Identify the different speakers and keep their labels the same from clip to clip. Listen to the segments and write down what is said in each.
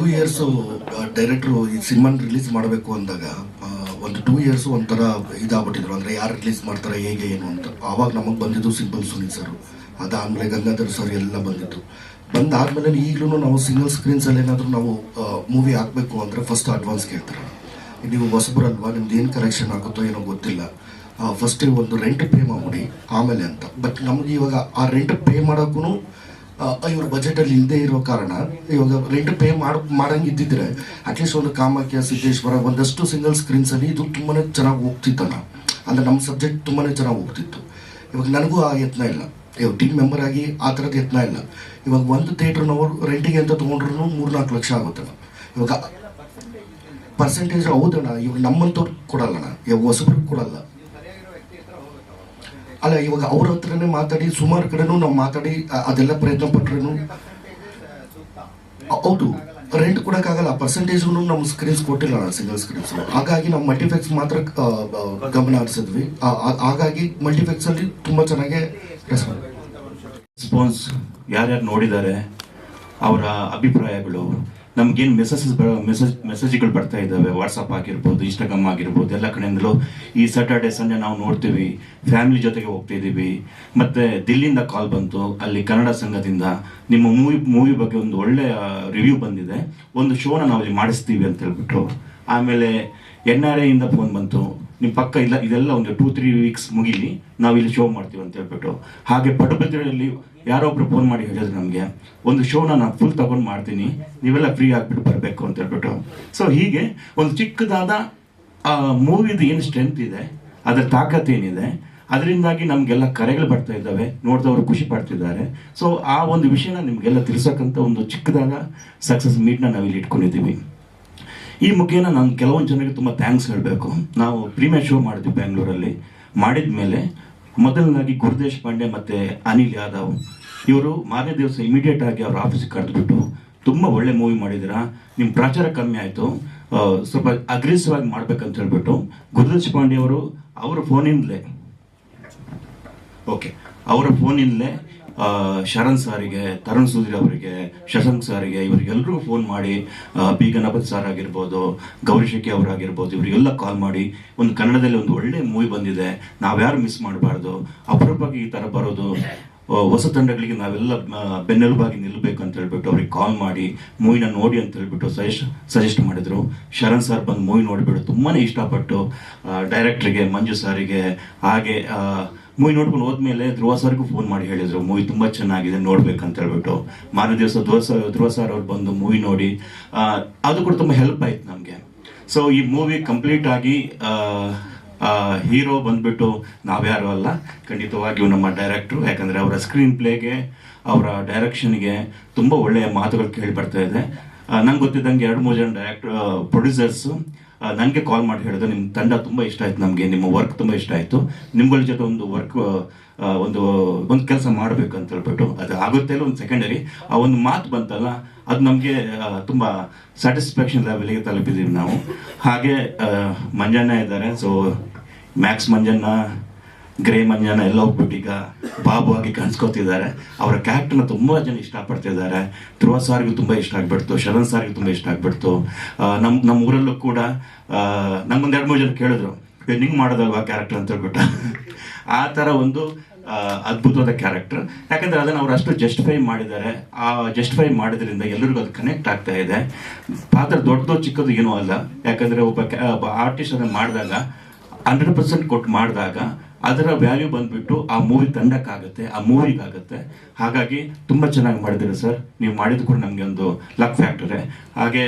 Speaker 1: Two years ಡೈರೆಕ್ಟ್ರು ಈ ಸಿನಿಮಾನ release ಮಾಡಬೇಕು ಅಂದಾಗ ಒಂದು ಟೂ ಇಯರ್ಸ್ ಒಂಥರ ಇದಾಗ್ಬಿಟ್ಟಿದ್ರು. ಅಂದರೆ ಯಾರು ರಿಲೀಸ್ ಮಾಡ್ತಾರೆ, ಹೇಗೆ, ಏನು ಅಂತ. ಆವಾಗ ನಮಗೆ ಬಂದಿದ್ದು ಸಿಂಪಲ್ ಸುನೀಲ್ ಸರ್. ಅದಾದಮೇಲೆ ಗಂಗಾಧರ್ ಸರ್ ಎಲ್ಲ ಬಂದಿತ್ತು ಬಂದಾದ್ಮೇಲೆ ಈಗಲೂ ನಾವು ಸಿಂಗಲ್ ಸ್ಕ್ರೀನ್ಸಲ್ಲಿ ಏನಾದರೂ ನಾವು ಮೂವಿ ಹಾಕಬೇಕು ಅಂದ್ರೆ ಫಸ್ಟ್ ಅಡ್ವಾನ್ಸ್ ಕೇಳ್ತಾರೆ. ನೀವು ಹೊಸಬರಲ್ವಾ ನಿಮ್ದು ಏನು ಕರೆಕ್ಷನ್ ಆಗುತ್ತೋ ಏನೋ ಗೊತ್ತಿಲ್ಲ. ಫಸ್ಟ್ ಒಂದು ರೆಂಟ್ ಪೇ ಮಾಡಿ ಆಮೇಲೆ ಅಂತ. ಬಟ್ ನಮ್ಗೆ ಇವಾಗ ಆ ರೆಂಟ್ ಪೇ ಮಾಡೋಕ್ಕೂ ಇವ್ರ ಬಜೆಟಲ್ಲಿ ಇಲ್ಲದೆ ಇರೋ ಕಾರಣ ಇವಾಗ ರೆಂಟ್ ಪೇ ಮಾಡಿ ಮಾಡಂಗೆ ಇದ್ದಿದ್ರೆ ಅಟ್ಲೀಸ್ಟ್ ಒಂದು ಕಾಮಾಖ್ಯ, ಸಿದ್ದೇಶ್ವರ ಒಂದಷ್ಟು ಸಿಂಗಲ್ ಸ್ಕ್ರೀನ್ಸ್ ಅಲ್ಲಿ ಇದು ತುಂಬಾ ಚೆನ್ನಾಗಿ ಹೋಗ್ತಿತ್ತಲ್ಲ ಅಂದ್ರೆ ನಮ್ಮ ಸಬ್ಜೆಕ್ಟ್ ತುಂಬಾ ಚೆನ್ನಾಗಿ ಹೋಗ್ತಿತ್ತು. ಇವಾಗ ನನಗೂ ಆ ಯತ್ನ ಇಲ್ಲ. ಇವಾಗ ಟೀಮ್ ಮೆಂಬರ್ ಆಗಿ ಆ ಥರದ ಯತ್ನ ಇಲ್ಲ. ಇವಾಗ ಒಂದು ಥಿಯೇಟ್ರ್ ನಾವು ರೆಂಟಿಗೆ ಅಂತ ತೊಗೊಂಡ್ರು ಮೂರು ನಾಲ್ಕು ಲಕ್ಷ ಆಗುತ್ತಲ್ಲ ಇವಾಗ ಪರ್ಸೆಂಟೇಜ್ ಹೌದಣ್ಣ. ಇವಾಗ ನಮ್ಮಂತವ್ರು ಕೊಡಲ್ಲಣ್ಣ. ಇವಾಗ ಹೊಸಬ್ರಿಗೆ ಕೊಡಲ್ಲ. ಅಲ್ಲ, ಇವಾಗ ಅವ್ರ ಹತ್ರನೇ ಮಾತಾಡಿ, ಸುಮಾರು ಕಡೆನೂ ನಾವು ಮಾತಾಡಿ ಅದೆಲ್ಲ ಪ್ರಯತ್ನ ಪಟ್ರು ಹೌದು ರೆಂಟ್ ಕೊಡೋಕ್ಕಾಗಲ್ಲ ಪರ್ಸೆಂಟೇಜು ನಮ್ಮ ಸ್ಕ್ರೀನ್ಸ್ ಕೊಟ್ಟಿಲ್ಲ ಸಿಂಗಲ್ ಸ್ಕ್ರೀನ್ಸ್ ಹಾಗಾಗಿ ನಾವು ಮಲ್ಟಿಫೆಕ್ಸ್ ಮಾತ್ರ ಗಮನ ಹರಿಸಿದ್ವಿ. ಹಾಗಾಗಿ ಮಲ್ಟಿಫೆಕ್ಸ್ ಅಲ್ಲಿ ತುಂಬಾ ಚೆನ್ನಾಗಿ ರೆಸ್ಪಾನ್ಸ್
Speaker 2: ಯಾರ್ಯಾರು ನೋಡಿದ್ದಾರೆ ಅವರ ಅಭಿಪ್ರಾಯಗಳು. ನಮ್ಗೇನು ಮೆಸೇಜಸ್ ಮೆಸೇಜ್ ಮೆಸೇಜ್ಗಳು ಬರ್ತಾ ಇದ್ದಾವೆ ವಾಟ್ಸಪ್ ಆಗಿರ್ಬೋದು ಇನ್ಸ್ಟಾಗ್ರಾಮ್ ಆಗಿರ್ಬೋದು, ಎಲ್ಲ ಕಡೆಯಿಂದಲೂ ಈ ಸ್ಯಾಟರ್ಡೆ ಸಂಜೆ ನಾವು ನೋಡ್ತೀವಿ. ಫ್ಯಾಮಿಲಿ ಜೊತೆಗೆ ಹೋಗ್ತಾ ಇದ್ದೀವಿ ಮತ್ತೆ ದಿಲ್ಲಿಂದ ಕಾಲ್ ಬಂತು. ಅಲ್ಲಿ ಕನ್ನಡ ಸಂಘದಿಂದ ನಿಮ್ಮ ಮೂವಿ ಮೂವಿ ಬಗ್ಗೆ ಒಂದು ಒಳ್ಳೆ ರಿವ್ಯೂ ಬಂದಿದೆ. ಒಂದು ಶೋನ ನಾವು ಇಲ್ಲಿ ಮಾಡಿಸ್ತೀವಿ ಅಂತ ಹೇಳ್ಬಿಟ್ಟು ಆಮೇಲೆ ಎನ್ ಆರ್ ಐಯಿಂದ ಫೋನ್ ಬಂತು. ನಿಮ್ಮ ಪಕ್ಕ ಇಲ್ಲ ಇದೆಲ್ಲ ಒಂದು ಟೂ ತ್ರೀ ವೀಕ್ಸ್ ಮುಗಿಲಿ ನಾವು ಇಲ್ಲಿ ಶೋ ಮಾಡ್ತೀವಿ ಅಂತ ಹೇಳ್ಬಿಟ್ಟು ಹಾಗೆ ಪಡುಬಿದ್ರೆಯಲ್ಲಿ ಯಾರೋ ಒಬ್ರು ಫೋನ್ ಮಾಡಿ ಹೇಳಿದ್ರು ನಮಗೆ, ಒಂದು ಶೋನ ನಾನು ಫುಲ್ ತಗೊಂಡು ಮಾಡ್ತೀನಿ, ನೀವೆಲ್ಲ ಫ್ರೀ ಆಗಿಬಿಟ್ಟು ಬರಬೇಕು ಅಂತ ಹೇಳ್ಬಿಟ್ಟು. ಸೊ ಹೀಗೆ ಒಂದು ಚಿಕ್ಕದಾದ ಮೂವಿದು ಏನು ಸ್ಟ್ರೆಂತ್ ಇದೆ, ಅದರ ತಾಕತ್ತೇನಿದೆ ಅದರಿಂದಾಗಿ ನಮಗೆಲ್ಲ ಕರೆಗಳು ಬರ್ತಾ ಇದ್ದಾವೆ, ನೋಡಿದವರು ಖುಷಿ ಪಡ್ತಿದ್ದಾರೆ. ಸೊ ಆ ಒಂದು ವಿಷಯನ ನಿಮಗೆಲ್ಲ ತಿಳಿಸೋಕ್ಕಂತ ಒಂದು ಚಿಕ್ಕದಾದ ಸಕ್ಸಸ್ ಮೀಟ್ನ ನಾವಿಲ್ಲಿ ಇಟ್ಕೊಂಡಿದ್ದೀವಿ. ಈ ಮುಖೇನ ನಾನು ಕೆಲವೊಂದು ಜನರಿಗೆ ತುಂಬ ಥ್ಯಾಂಕ್ಸ್ ಹೇಳಬೇಕು. ನಾವು ಪ್ರೀಮಿಯರ್ ಶೋ ಮಾಡಿದ್ವಿ ಬೆಂಗಳೂರಲ್ಲಿ ಮಾಡಿದ ಮೇಲೆ ಮೊದಲನಾಗಿ ಗುರುದೇಶ್ ಪಾಂಡೆ ಮತ್ತು ಅನಿಲ್ ಯಾದವ್, ಇವರು ಮಾರನೇ ದಿವಸ ಇಮಿಡಿಯೇಟ್ ಆಗಿ ಅವ್ರ ಆಫೀಸಿಗೆ ಕರೆದುಬಿಟ್ಟು ತುಂಬ ಒಳ್ಳೆ ಮೂವಿ ಮಾಡಿದ್ದೀರಾ ನಿಮ್ಮ ಪ್ರಚಾರ ಕಮ್ಮಿ ಆಯಿತು. ಸ್ವಲ್ಪ ಅಗ್ರೆಸಿವ್ ಆಗಿ ಮಾಡ್ಬೇಕಂತ ಹೇಳ್ಬಿಟ್ಟು ಗುರುದೇಶ್ ಪಾಂಡೆ ಅವರು, ಅವರ ಫೋನಿಂದಲೇ ಓಕೆ ಅವರ ಫೋನಿಂದಲೇ ಶರಣ್ ಸಾರಿಗೆ, ತರುಣ್ ಸುಧೀರ್ ಅವರಿಗೆ, ಶಶಾಂಕ್ ಸಾರಿಗೆ ಇವರಿಗೆಲ್ಲರೂ ಫೋನ್ ಮಾಡಿ ಬಿ ಗಣಪತಿ ಸರ್ ಆಗಿರ್ಬೋದು, ಗೌರಿ ಶೆಟ್ಟಿ ಅವರಾಗಿರ್ಬೋದು, ಇವರಿಗೆಲ್ಲ ಕಾಲ್ ಮಾಡಿ, ಒಂದು ಕನ್ನಡದಲ್ಲಿ ಒಂದು ಒಳ್ಳೆ ಮೂವಿ ಬಂದಿದೆ, ನಾವ್ಯಾರು ಮಿಸ್ ಮಾಡಬಾರ್ದು, ಅಪರೂಪಕ್ಕೆ ಈ ಥರ ಬರೋದು ಹೊಸ ತಂಡಗಳಿಗೆ ನಾವೆಲ್ಲ ಬೆನ್ನೆಲುಬಾಗಿ ನಿಲ್ಲಬೇಕು ಅಂತ ಹೇಳ್ಬಿಟ್ಟು ಅವ್ರಿಗೆ ಕಾಲ್ ಮಾಡಿ, ಮೂವಿನ ನೋಡಿ ಅಂತ ಹೇಳ್ಬಿಟ್ಟು ಸಜೆಸ್ಟ್ ಸಜೆಸ್ಟ್ ಮಾಡಿದ್ರು. ಶರಣ್ ಸರ್ ಬಂದು ಮೂವಿ ನೋಡಿಬಿಟ್ಟು ತುಂಬಾ ಇಷ್ಟಪಟ್ಟು ಡೈರೆಕ್ಟ್ರಿಗೆ ಮಂಜು ಸಾರಿಗೆ ಹಾಗೆ ಮೂವಿ ನೋಡ್ಕೊಂಡು ಹೋದ್ಮೇಲೆ ಧ್ರುವ ಸರ್ಗೂ ಫೋನ್ ಮಾಡಿ ಹೇಳಿದ್ರು, ಮೂವಿ ತುಂಬಾ ಚೆನ್ನಾಗಿದೆ, ನೋಡ್ಬೇಕಂತ ಹೇಳ್ಬಿಟ್ಟು. ಮಾರನೇ ದಿವಸ ಧ್ರುವ ಸರ್ ಧ್ರುವ ಅವ್ರು ಬಂದು ಮೂವಿ ನೋಡಿ ಅದು ಕೂಡ ತುಂಬ ಹೆಲ್ಪ್ ಆಯ್ತು ನಮಗೆ. ಸೊ ಈ ಮೂವಿ ಕಂಪ್ಲೀಟ್ ಆಗಿ ಹೀರೋ ಬಂದ್ಬಿಟ್ಟು ನಾವ್ಯಾರು ಅಲ್ಲ ಖಂಡಿತವಾಗಿಯೂ ನಮ್ಮ ಡೈರೆಕ್ಟ್ರು ಯಾಕಂದ್ರೆ ಅವರ ಸ್ಕ್ರೀನ್ ಪ್ಲೇಗೆ ಅವರ ಡೈರೆಕ್ಷನ್ಗೆ ತುಂಬ ಒಳ್ಳೆಯ ಮಾತುಗಳು ಕೇಳಿ ಬರ್ತಾ ಇದೆ. ನಂಗೆ ಗೊತ್ತಿದ್ದಂಗೆ ಎರಡು ಮೂರು ಜನ ಡೈರೆಕ್ಟರ್ ಪ್ರೊಡ್ಯೂಸರ್ಸು ನನಗೆ ಕಾಲ್ ಮಾಡಿ ಹೇಳಿದ್ರು. ನಿಮ್ಮ ತಂಡ ತುಂಬ ಇಷ್ಟ ಆಯ್ತು ನಮಗೆ, ನಿಮ್ಮ ವರ್ಕ್ ತುಂಬ ಇಷ್ಟ ಆಯಿತು. ನಿಮ್ಗಳ ಜೊತೆ ಒಂದು ವರ್ಕ್ ಒಂದು ಒಂದು ಕೆಲಸ ಮಾಡಬೇಕು ಅಂತ ಹೇಳ್ಬಿಟ್ಟು ಅದು ಆಗುತ್ತೆ ಒಂದು ಸೆಕೆಂಡರಿ ಆ ಒಂದು ಮಾತು ಬಂತಲ್ಲ, ಅದು ನಮಗೆ ತುಂಬ ಸ್ಯಾಟಿಸ್ಫ್ಯಾಕ್ಷನ್ ಲೆವೆಲಿಗೆ ತಲುಪಿದ್ದೀವಿ ನಾವು. ಹಾಗೆ ಮಂಜಣ್ಣ ಇದ್ದಾರೆ. ಸೊ ಮ್ಯಾಕ್ಸ್ ಮಂಜಣ್ಣ ಗ್ರೇ ಮಂಜನ ಎಲ್ಲ ಹೋಗ್ಬಿಟ್ಟು ಈಗ ಬಾಬು ಆಗಿ ಕಾಣಿಸ್ಕೊತಿದ್ದಾರೆ. ಅವರ ಕ್ಯಾರೆಕ್ಟರ್ನ ತುಂಬ ಜನ ಇಷ್ಟಪಡ್ತಿದ್ದಾರೆ. ಧ್ರುವ ಸಾರ್ಗೂ ತುಂಬ ಇಷ್ಟ ಆಗ್ಬಿಡ್ತು ಶರಣ್ ಸಾರ್ಗೂ ತುಂಬ ಇಷ್ಟ ಆಗ್ಬಿಡ್ತು. ನಮ್ಮ ನಮ್ಮ ಊರಲ್ಲೂ ಕೂಡ ನಮ್ಮೊಂದು ಎರಡು ಮೂರು ಜನ ಕೇಳಿದ್ರು ನಿಂಗೆ ಮಾಡೋದಲ್ವಾ ಕ್ಯಾರೆಕ್ಟರ್ ಅಂತ ಹೇಳ್ಬಿಟ್ಟು? ಆ ಥರ ಒಂದು ಅದ್ಭುತವಾದ ಕ್ಯಾರೆಕ್ಟರ್ ಯಾಕಂದರೆ ಅದನ್ನು ಅವ್ರು ಅಷ್ಟು ಜಸ್ಟಿಫೈ ಮಾಡಿದ್ದಾರೆ. ಆ ಜಸ್ಟಿಫೈ ಮಾಡಿದ್ರಿಂದ ಎಲ್ಲರಿಗೂ ಅದು ಕನೆಕ್ಟ್ ಆಗ್ತಾ ಇದೆ. ಪಾತ್ರ ದೊಡ್ಡದು ಚಿಕ್ಕದು ಏನೂ ಅಲ್ಲ. ಯಾಕಂದರೆ ಒಬ್ಬ ಆರ್ಟಿಸ್ಟ್ ಅದನ್ನು ಮಾಡಿದಾಗ ಹಂಡ್ರೆಡ್ ಪರ್ಸೆಂಟ್ ಕೊಟ್ಟು ಮಾಡಿದಾಗ ಅದರ ವ್ಯಾಲ್ಯೂ ಬಂದ್ಬಿಟ್ಟು ಆ ಮೂವಿ ತಂಡಕ್ಕಾಗುತ್ತೆ, ಆ ಮೂವಿಗಾಗುತ್ತೆ ಹಾಗಾಗಿ ತುಂಬ ಚೆನ್ನಾಗಿ ಮಾಡಿದ್ದೀರಿ ಸರ್ ನೀವು ಮಾಡಿದ ಕೂಡ ನಮಗೆ ಒಂದು ಲಕ್ ಫ್ಯಾಕ್ಟರೇ ಹಾಗೆ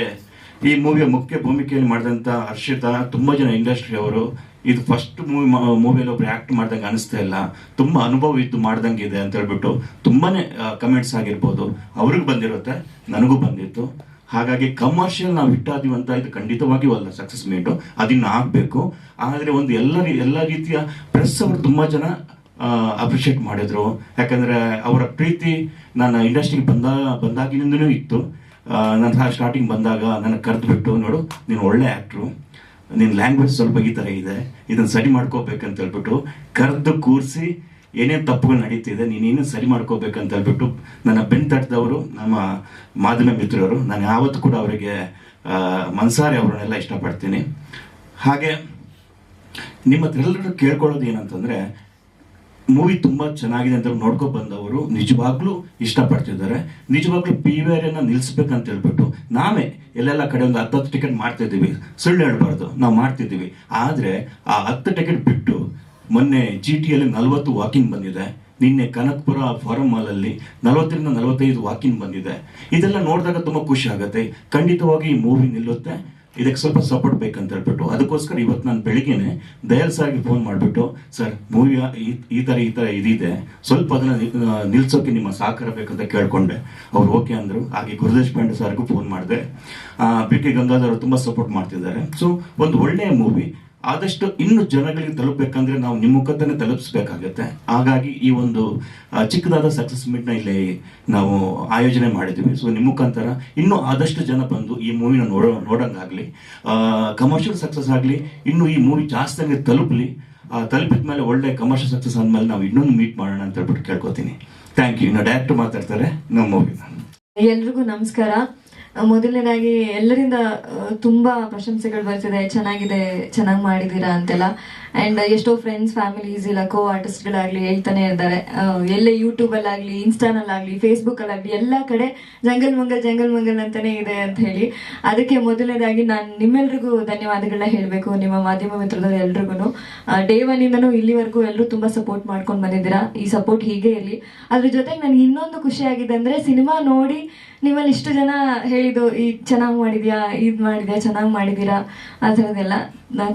Speaker 2: ಈ ಮೂವಿಯ ಮುಖ್ಯ ಭೂಮಿಕೆಯಲ್ಲಿ ಮಾಡಿದಂಥ ಹರ್ಷಿತಾ, ತುಂಬ ಜನ ಇಂಡಸ್ಟ್ರಿ ಅವರು, ಇದು ಫಸ್ಟ್ ಮೂವಿ ಮೂವಿಯಲ್ಲಿ ಒಬ್ರು ಆ್ಯಕ್ಟ್ ಮಾಡ್ದಂಗೆ ಅನಿಸ್ತಾ ಇಲ್ಲ. ತುಂಬ ಅನುಭವ ಇದ್ದು ಮಾಡ್ದಂಗೆ ಇದೆ ಅಂತ ಹೇಳ್ಬಿಟ್ಟು ತುಂಬಾ ಕಮೆಂಟ್ಸ್ ಆಗಿರ್ಬೋದು. ಅವ್ರಿಗೆ ಬಂದಿರುತ್ತೆ, ನನಗೂ ಬಂದಿತ್ತು. ಹಾಗಾಗಿ ಕಮರ್ಷಿಯಲ್ ನಾವು ಇಟ್ಟಾದೀವಿ ಅಂತ ಇದು ಖಂಡಿತವಾಗಿಯೂ ಅಲ್ಲ ಸಕ್ಸಸ್ ಮೇಟು ಅದನ್ನು ಆಗಬೇಕು. ಆದರೆ ಒಂದು ಎಲ್ಲ ಎಲ್ಲ ರೀತಿಯ ಪ್ರೆಸ್ ಅವರು ತುಂಬ ಜನ ಅಪ್ರಿಷಿಯೇಟ್ ಮಾಡಿದ್ರು. ಯಾಕಂದರೆ ಅವರ ಪ್ರೀತಿ ನಾನು ಇಂಡಸ್ಟ್ರಿಗೆ ಬಂದ, ಬಂದಾಗಿನಿಂದನೂ ಇತ್ತು. ನನ್ನ ಸ್ಟಾರ್ಟಿಂಗ್ ಬಂದಾಗ ನನಗೆ ಕರೆದು ಬಿಟ್ಟು ನೋಡು, ನೀನು ಒಳ್ಳೆ ಆ್ಯಕ್ಟ್ರು ನಿನ್ನ ಲ್ಯಾಂಗ್ವೇಜ್ ಸ್ವಲ್ಪ ಈ ಥರ ಇದೆ. ಇದನ್ನು ಸರಿ ಮಾಡ್ಕೋಬೇಕಂತ ಹೇಳ್ಬಿಟ್ಟು ಕರೆದು ಕೂರಿಸಿ ಏನೇನು ತಪ್ಪುಗಳು ನಡೀತಿದೆ, ನೀನೇನು ಸರಿ ಮಾಡ್ಕೋಬೇಕಂತ ಹೇಳ್ಬಿಟ್ಟು ನನ್ನ ಬೆನ್ ತಟ್ಟದವರು ನಮ್ಮ ಮಾಧ್ಯಮ ಮಿತ್ರರು, ನಾನು ಯಾವತ್ತೂ ಕೂಡ ಅವರಿಗೆ ಮನ್ಸಾರಿ ಅವರನ್ನೆಲ್ಲ ಇಷ್ಟಪಡ್ತೀನಿ. ಹಾಗೆ, ನಿಮ್ಮ ಹತ್ರ ಎಲ್ಲರೂ ಕೇಳ್ಕೊಳ್ಳೋದು ಏನಂತಂದರೆ, ಮೂವಿ ತುಂಬ ಚೆನ್ನಾಗಿದೆ ಅಂತ ನೋಡ್ಕೊ ಬಂದವರು ನಿಜವಾಗ್ಲೂ ಇಷ್ಟಪಡ್ತಿದ್ದಾರೆ. ನಿಜವಾಗ್ಲೂ ಪಿ ವಿ ಆರ್ ನಿಲ್ಲಿಸ್ಬೇಕಂತ ಹೇಳ್ಬಿಟ್ಟು ನಾವೇ ಎಲ್ಲೆಲ್ಲ ಕಡೆ ಒಂದು ಹತ್ತು ಟಿಕೆಟ್ ಮಾಡ್ತಿದ್ದೀವಿ. ಸುಳ್ಳು ಹೇಳ್ಬಾರ್ದು, ನಾವು ಮಾಡ್ತಿದ್ದೀವಿ. ಆದರೆ ಆ ಹತ್ತು ಟಿಕೆಟ್ ಬಿಟ್ಟು ಮೊನ್ನೆ ಜಿ ಟಿಯಲ್ಲಿ ನಲವತ್ತು ವಾಕಿಂಗ್ ಬಂದಿದೆ. ನಿನ್ನೆ ಕನಕಪುರ ಫಾರಂ ಮಾಲಲ್ಲಿ ನಲವತ್ತರಿಂದ ನಲವತ್ತೈದು ವಾಕಿಂಗ್ ಬಂದಿದೆ. ಇದೆಲ್ಲ ನೋಡಿದಾಗ ತುಂಬಾ ಖುಷಿ ಆಗುತ್ತೆ. ಖಂಡಿತವಾಗಿ ಈ ಮೂವಿ ನಿಲ್ಲುತ್ತೆ. ಇದಕ್ಕೆ ಸ್ವಲ್ಪ ಸಪೋರ್ಟ್ ಬೇಕಂತ ಹೇಳ್ಬಿಟ್ಟು. ಅದಕ್ಕೋಸ್ಕರ ಇವತ್ತು ನಾನು ಬೆಳಿಗ್ಗೆನೆ ದಯಾಲ್ ಫೋನ್ ಮಾಡಿಬಿಟ್ಟು, ಸರ್ ಮೂವಿ ಈ ಥರ ಈ ಥರ ಇದಿದೆ. ಸ್ವಲ್ಪ ಅದನ್ನ ನಿಲ್ಸೋಕ್ಕೆ ನಿಲ್ಸೋಕೆ ನಿಮ್ಮ ಸಹಕಾರ ಬೇಕಂತ ಕೇಳ್ಕೊಂಡೆ. ಅವ್ರು ಓಕೆ ಅಂದರು. ಹಾಗೆ ಗುರುದೇಶ್ ಪಾಂಡೆ ಸರ್ಗೂ ಫೋನ್ ಮಾಡಿದೆ. ಬಿ ಟಿ ಗಂಗಾಧರ್ ತುಂಬ ಸಪೋರ್ಟ್ ಮಾಡ್ತಿದ್ದಾರೆ. ಸೊ ಒಂದು ಒಳ್ಳೆಯ ಮೂವಿ ಆದಷ್ಟು ಇನ್ನು ಜನಗಳಿಗೆ ತಲುಪಬೇಕಂದ್ರೆ ನಾವು ನಿಮ್ಮ ಮುಖದನ್ನೇ ತಲುಪಿಸ್ಬೇಕಾಗತ್ತೆ. ಹಾಗಾಗಿ ಈ ಒಂದು ಚಿಕ್ಕದಾದ ಸಕ್ಸಸ್ ಮೀಟ್ನ ಇಲ್ಲಿ ನಾವು ಆಯೋಜನೆ ಮಾಡಿದ್ದೀವಿ. ಸೊ ನಿಮ್ಮ ಮುಖಾಂತರ ಇನ್ನೂ ಆದಷ್ಟು ಜನ ಬಂದು ಈ ಮೂವಿನ ನೋಡೋ, ನೋಡೋಂಗಾಗಲಿ ಕಮರ್ಷಿಯಲ್ ಸಕ್ಸಸ್ ಆಗಲಿ, ಇನ್ನು ಈ ಮೂವಿ ಜಾಸ್ತಿ ತಲುಪಲಿ ತಲುಪಿದ ಮೇಲೆ ಒಳ್ಳೆ ಕಮರ್ಷಿಯಲ್ ಸಕ್ಸಸ್ ಅಂದಮೇಲೆ ನಾವು ಇನ್ನೊಂದು ಮೀಟ್ ಮಾಡೋಣ ಅಂತ ಹೇಳ್ಬಿಟ್ಟು ಕೇಳ್ಕೊತೀನಿ. ಥ್ಯಾಂಕ್ ಯು ಇನ್ನು ಡೈರೆಕ್ಟ್ ಮಾತಾಡ್ತಾರೆ ನಮ್ಮ ಮೂವಿ
Speaker 3: ಎಲ್ರಿಗೂ ನಮಸ್ಕಾರ. ಮೊದಲನೇದಾಗಿ ಎಲ್ಲರಿಂದ ತುಂಬಾ ಪ್ರಶಂಸೆಗಳು ಬರ್ತಿದೆ. ಚೆನ್ನಾಗಿದೆ ಚೆನ್ನಾಗಿ ಮಾಡಿದೀರಾ ಅಂತೆಲ್ಲ. ಅಂಡ್ ಎಷ್ಟೋ ಫ್ರೆಂಡ್ಸ್ ಫ್ಯಾಮಿಲೀಸ್ ಇಲ್ಲ ಕೋ ಆರ್ಟಿಸ್ಟ್ಗಳಾಗ್ಲಿ ಹೇಳ್ತಾನೆ ಇರ್ತಾರೆ. ಎಲ್ಲೇ ಯೂಟ್ಯೂಬ್ ಅಲ್ಲಾಗ್ಲಿ ಇನ್ಸ್ಟಾನಲ್ಲಾಗ್ಲಿ ಫೇಸ್ಬುಕ್ ಅಲ್ಲಾಗ್ಲಿ, ಎಲ್ಲ ಕಡೆ ಜಂಗಲ್ ಮಂಗಲ್ ಜಂಗಲ್ ಮಂಗಲ್ ಅಂತಾನೆ ಇದೆ ಅಂತ ಹೇಳಿ. ಅದಕ್ಕೆ ಮೊದಲನೇದಾಗಿ ನಾನು ನಿಮ್ಮೆಲ್ರಿಗೂ ಧನ್ಯವಾದಗಳನ್ನ ಹೇಳಬೇಕು. ನಿಮ್ಮ ಮಾಧ್ಯಮ ಮಿತ್ರದವ್ರು ಎಲ್ರಿಗೂ ಡೇ ಒನ್ ಇಂದನು ಇಲ್ಲಿವರೆಗೂ ಎಲ್ಲರೂ ತುಂಬಾ ಸಪೋರ್ಟ್ ಮಾಡ್ಕೊಂಡು ಬಂದಿದ್ದೀರಾ. ಈ ಸಪೋರ್ಟ್ ಹೀಗೆ ಇರಲಿ. ಅದ್ರ ಜೊತೆಗೆ ನನ್ಗೆ ಇನ್ನೊಂದು ಖುಷಿ ಆಗಿದೆ ಅಂದ್ರೆ ಸಿನಿಮಾ ನೋಡಿ ನಿಮ್ಮಲ್ಲಿ ಇಷ್ಟು ಜನ ಹೇಳಿದ್ದು, ಈ ಚೆನ್ನಾಗಿ ಮಾಡಿದ್ಯಾ, ಇದು ಮಾಡಿದ್ಯಾ, ಚೆನ್ನಾಗಿ ಮಾಡಿದ್ದೀರಾ? ಆ ಥರದ್ದೆಲ್ಲ.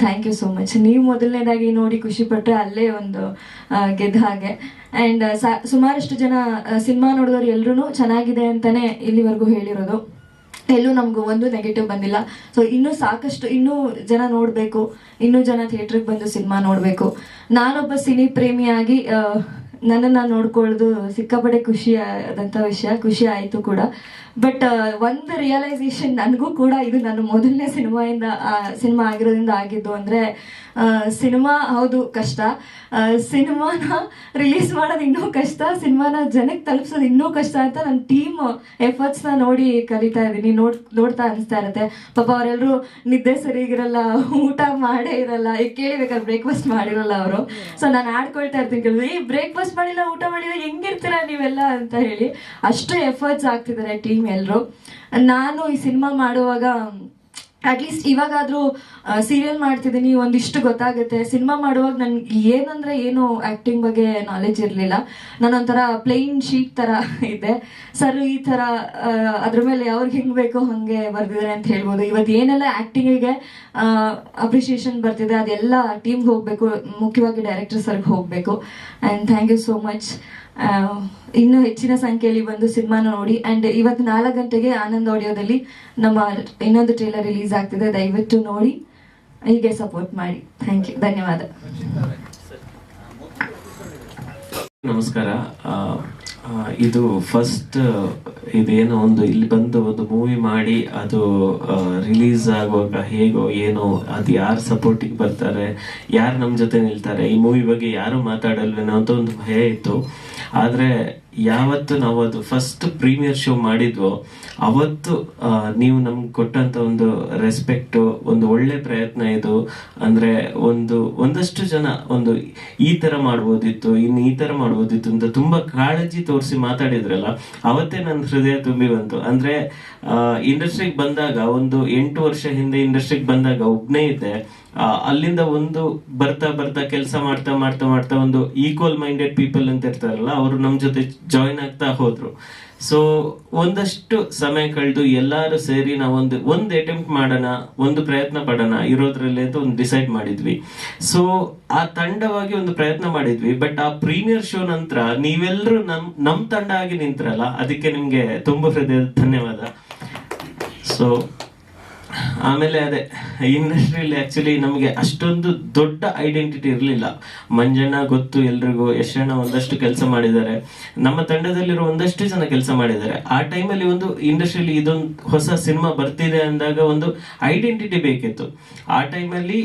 Speaker 3: ಥ್ಯಾಂಕ್ ಯು ಸೋ ಮಚ್ ನೀವು ಮೊದಲನೇದಾಗಿ ನೋಡಿ ಖುಷಿ ಪಟ್ಟರೆ ಅಲ್ಲೇ ಒಂದು ಗೆದ್ದ ಹಾಗೆ. ಆ್ಯಂಡ್ ಸುಮಾರಷ್ಟು ಜನ ಸಿನಿಮಾ ನೋಡಿದವ್ರು ಎಲ್ಲರೂ ಚೆನ್ನಾಗಿದೆ ಅಂತಾನೆ ಇಲ್ಲಿವರೆಗೂ ಹೇಳಿರೋದು. ಎಲ್ಲೂ ನಮಗೂ ಒಂದು ನೆಗೆಟಿವ್ ಬಂದಿಲ್ಲ. ಸೊ ಇನ್ನೂ ಸಾಕಷ್ಟು, ಇನ್ನೂ ಜನ ನೋಡಬೇಕು. ಇನ್ನೂ ಜನ ಥಿಯೇಟ್ರಿಗೆ ಬಂದು ಸಿನಿಮಾ ನೋಡಬೇಕು. ನಾನೊಬ್ಬ ಸಿನಿ ಪ್ರೇಮಿಯಾಗಿ ನನ್ನನ್ನು ನೋಡ್ಕೊಳ್ಳೋದು ಸಿಕ್ಕಾಪಟ್ಟೆ ಖುಷಿ ಆದಂಥ ವಿಷಯ, ಖುಷಿ ಆಯಿತು ಕೂಡ. ಬಟ್ ಒಂದು ರಿಯಲೈಸೇಷನ್ ನನಗೂ ಕೂಡ ಇದು ನನ್ನ ಮೊದಲನೇ ಸಿನಿಮಾಯಿಂದ ಸಿನಿಮಾ ಆಗಿರೋದ್ರಿಂದ ಆಗಿದ್ದು ಅಂದರೆ ಸಿನಿಮಾ ಹೌದು ಕಷ್ಟ. ಸಿನಿಮಾನ ರಿಲೀಸ್ ಮಾಡೋದು ಇನ್ನೂ ಕಷ್ಟ, ಸಿನಿಮಾನ ಜನಕ್ಕೆ ತಲುಪಿಸೋದು ಇನ್ನೂ ಕಷ್ಟ ಅಂತ ನನ್ನ ಟೀಮ್ ಎಫರ್ಟ್ಸ್ನ ನೋಡಿ ಕಲಿತಾ ಇದ್ದೀನಿ. ನೋಡ್, ನೋಡ್ತಾ ಅನಿಸ್ತಾ ಇರುತ್ತೆ. ಪಾಪ ಅವರೆಲ್ಲರೂ ನಿದ್ದೆ ಸರಿಗಿರಲ್ಲ ಊಟ ಮಾಡೇ ಇರಲ್ಲ, ಕೇಳಿಬೇಕಾದ್ರೆ ಬ್ರೇಕ್ಫಾಸ್ಟ್ ಮಾಡಿರಲ್ಲ ಅವರು. ಸೊ ನಾನು ಆಡ್ಕೊಳ್ತಾ ಇರ್ತೀನಿ ಕೇಳಿದ್ರೆ ಈ ಬ್ರೇಕ್ಫಾಸ್ಟ್ ಮಾಡಿಲ್ಲ, ಊಟ ಮಾಡಿಲ್ಲ, ಹೆಂಗಿರ್ತೀರಾ ನೀವೆಲ್ಲ ಅಂತ ಹೇಳಿ ಅಷ್ಟು ಎಫರ್ಟ್ಸ್ ಆಗ್ತಿದ್ದಾರೆ ಟೀಮ್ ಎಲ್ಲರೂ ನಾನು ಈ ಸಿನಿಮಾ ಮಾಡುವಾಗ ಅಟ್ಲೀಸ್ಟ್ ಇವಾಗಾದ್ರೂ ಸೀರಿಯಲ್ ಮಾಡ್ತಿದ್ದೀನಿ, ಒಂದಿಷ್ಟು ಗೊತ್ತಾಗುತ್ತೆ. ಸಿನಿಮಾ ಮಾಡುವಾಗ ನನ್ಗೆ ಏನಂದ್ರೆ ಏನು ಆಕ್ಟಿಂಗ್ ಬಗ್ಗೆ ನಾಲೆಜ್ ಇರಲಿಲ್ಲ. ನಾನೊಂಥರ ಪ್ಲೇನ್ ಶೀಟ್ ಥರ ಇದೆ ಸರ್ ಈ ಥರ ಅದ್ರ ಮೇಲೆ ಅವ್ರಿಗೆ ಹೆಂಗೆ ಬೇಕೋ ಹಾಗೆ ಬರ್ದಿದ್ದಾರೆ ಅಂತ ಹೇಳ್ಬೋದು. ಇವತ್ತು ಏನೆಲ್ಲ ಆ್ಯಕ್ಟಿಂಗಿಗೆ ಅಪ್ರಿಷಿಯೇಷನ್ ಬರ್ತಿದೆ, ಅದೆಲ್ಲ ಟೀಮ್ಗೆ ಹೋಗಬೇಕು. ಮುಖ್ಯವಾಗಿ ಡೈರೆಕ್ಟರ್ ಸರ್ಗೆ ಹೋಗಬೇಕು. And thank you so much ಇನ್ನೂ ಹೆಚ್ಚಿನ ಸಂಖ್ಯೆಯಲ್ಲಿ ಬಂದು ಸಿನಿಮಾನ ನೋಡಿ ಅಂಡ್ ಇವತ್ತು ನಾಲ್ಕು ಗಂಟೆಗೆ ಆನಂದ್ ಆಡಿಯೋದಲ್ಲಿ ನಮ್ಮ ಇನ್ನೊಂದು ಟ್ರೇಲರ್ ರಿಲೀಸ್ ಆಗ್ತಿದೆ. ದಯವಿಟ್ಟು ನೋಡಿ. ಹೀಗೆ ಸಪೋರ್ಟ್ ಮಾಡಿ. ಥ್ಯಾಂಕ್ ಯು ಧನ್ಯವಾದ.
Speaker 4: ನಮಸ್ಕಾರ. ಇದು ಫಸ್ಟ್ ಇದೇನೋ ಒಂದು ಇಲ್ಲಿ ಬಂದು ಒಂದು ಮೂವಿ ಮಾಡಿ ಅದು ರಿಲೀಸ್ ಆಗುವಾಗ ಹೇಗೋ ಏನೋ, ಅದು ಯಾರು ಸಪೋರ್ಟಿಗೆ ಬರ್ತಾರೆ, ಯಾರು ನಮ್ಮ ಜೊತೆ ನಿಲ್ತಾರೆ, ಈ ಮೂವಿ ಬಗ್ಗೆ ಯಾರು ಮಾತಾಡಲ್ವೇನೋ ಅಂತ ಒಂದು ಭಯ ಇತ್ತು. ಆದ್ರೆ ಯಾವತ್ತು ನಾವು ಅದು ಫಸ್ಟ್ ಪ್ರೀಮಿಯರ್ ಶೋ ಮಾಡಿದ್ವೋ, ಅವತ್ತು ನೀವು ನಮ್ಗೆ ಕೊಟ್ಟಂತ ಒಂದು ರೆಸ್ಪೆಕ್ಟು ಒಂದು ಒಳ್ಳೆ ಪ್ರಯತ್ನ ಇದು. ಅಂದ್ರೆ ಒಂದು, ಒಂದಷ್ಟು ಜನ ಒಂದು ಈ ತರ ಮಾಡ್ಬೋದಿತ್ತು ಇನ್ನು ಈ ತರ ಮಾಡ್ಬೋದಿತ್ತು ಅಂತ ತುಂಬಾ ಕಾಳಜಿ ತೋರಿಸಿ ಮಾತಾಡಿದ್ರಲ್ಲ, ಅವತ್ತೇ ನನ್ನ ಹೃದಯ ತುಂಬಿ ಬಂತು ಅಂದ್ರೆ ಇಂಡಸ್ಟ್ರಿಗೆ ಬಂದಾಗ, ಒಂದು ಎಂಟು ವರ್ಷ ಹಿಂದೆ ಇಂಡಸ್ಟ್ರಿಗೆ ಬಂದಾಗ ಒಬ್ನೇ ಇದ್ದೆ ಅಲ್ಲಿಂದ ಒಂದು ಬರ್ತಾ ಬರ್ತಾ ಕೆಲಸ ಮಾಡ್ತಾ ಮಾಡ್ತಾ ಮಾಡ್ತಾ ಒಂದು ಈಕ್ವಲ್ ಮೈಂಡೆಡ್ ಪೀಪಲ್ ಅಂತ ಇರ್ತಾರಲ್ಲ, ಅವರು ನಮ್ಮ ಜೊತೆ ಜಾಯಿನ್ ಆಗ್ತಾ ಹೋದ್ರು. ಸೊ ಒಂದಷ್ಟು ಸಮಯ ಕಳೆದು ಎಲ್ಲರೂ ಸೇರಿ ನಾವೊಂದು ಒಂದು ಅಟೆಂಪ್ಟ್ ಮಾಡೋಣ, ಒಂದು ಪ್ರಯತ್ನ ಪಡೋಣ, ಇರೋದ್ರಲ್ಲಿ ಅಂತ ಒಂದು ಡಿಸೈಡ್ ಮಾಡಿದ್ವಿ. ಸೊ ಆ ತಂಡವಾಗಿ ಒಂದು ಪ್ರಯತ್ನ ಮಾಡಿದ್ವಿ ಬಟ್ ಆ ಪ್ರೀಮಿಯರ್ ಶೋ ನಂತರ ನೀವೆಲ್ಲರೂ ನಮ್ ನಮ್ ತಂಡ ಆಗಿ ನಿಂತ್ರಲ್ಲ, ಅದಕ್ಕೆ ನಿಮ್ಗೆ ತುಂಬಾ ಹೃದಯದ ಧನ್ಯವಾದ. ಸೊ ಆಮೇಲೆ ಅದೇ ಇಂಡಸ್ಟ್ರಿಯಲ್ಲಿ ಆ್ಯಕ್ಚುಲಿ ನಮಗೆ ಅಷ್ಟೊಂದು ದೊಡ್ಡ ಐಡೆಂಟಿಟಿ ಇರಲಿಲ್ಲ. ಮಂಜಣ್ಣ ಗೊತ್ತು ಎಲ್ರಿಗೂ, ಯಶಣ್ಣ ಒಂದಷ್ಟು ಕೆಲಸ ಮಾಡಿದ್ದಾರೆ. ನಮ್ಮ ತಂಡದಲ್ಲಿರೋ ಒಂದಷ್ಟು ಜನ ಕೆಲಸ ಮಾಡಿದ್ದಾರೆ. ಆ ಟೈಮಲ್ಲಿ ಒಂದು ಇಂಡಸ್ಟ್ರಿಯಲ್ಲಿ ಇದೊಂದು ಹೊಸ ಸಿನಿಮಾ ಬರ್ತಿದೆ ಅಂದಾಗ ಒಂದು ಐಡೆಂಟಿಟಿ ಬೇಕಿತ್ತು. ಆ ಟೈಮಲ್ಲಿ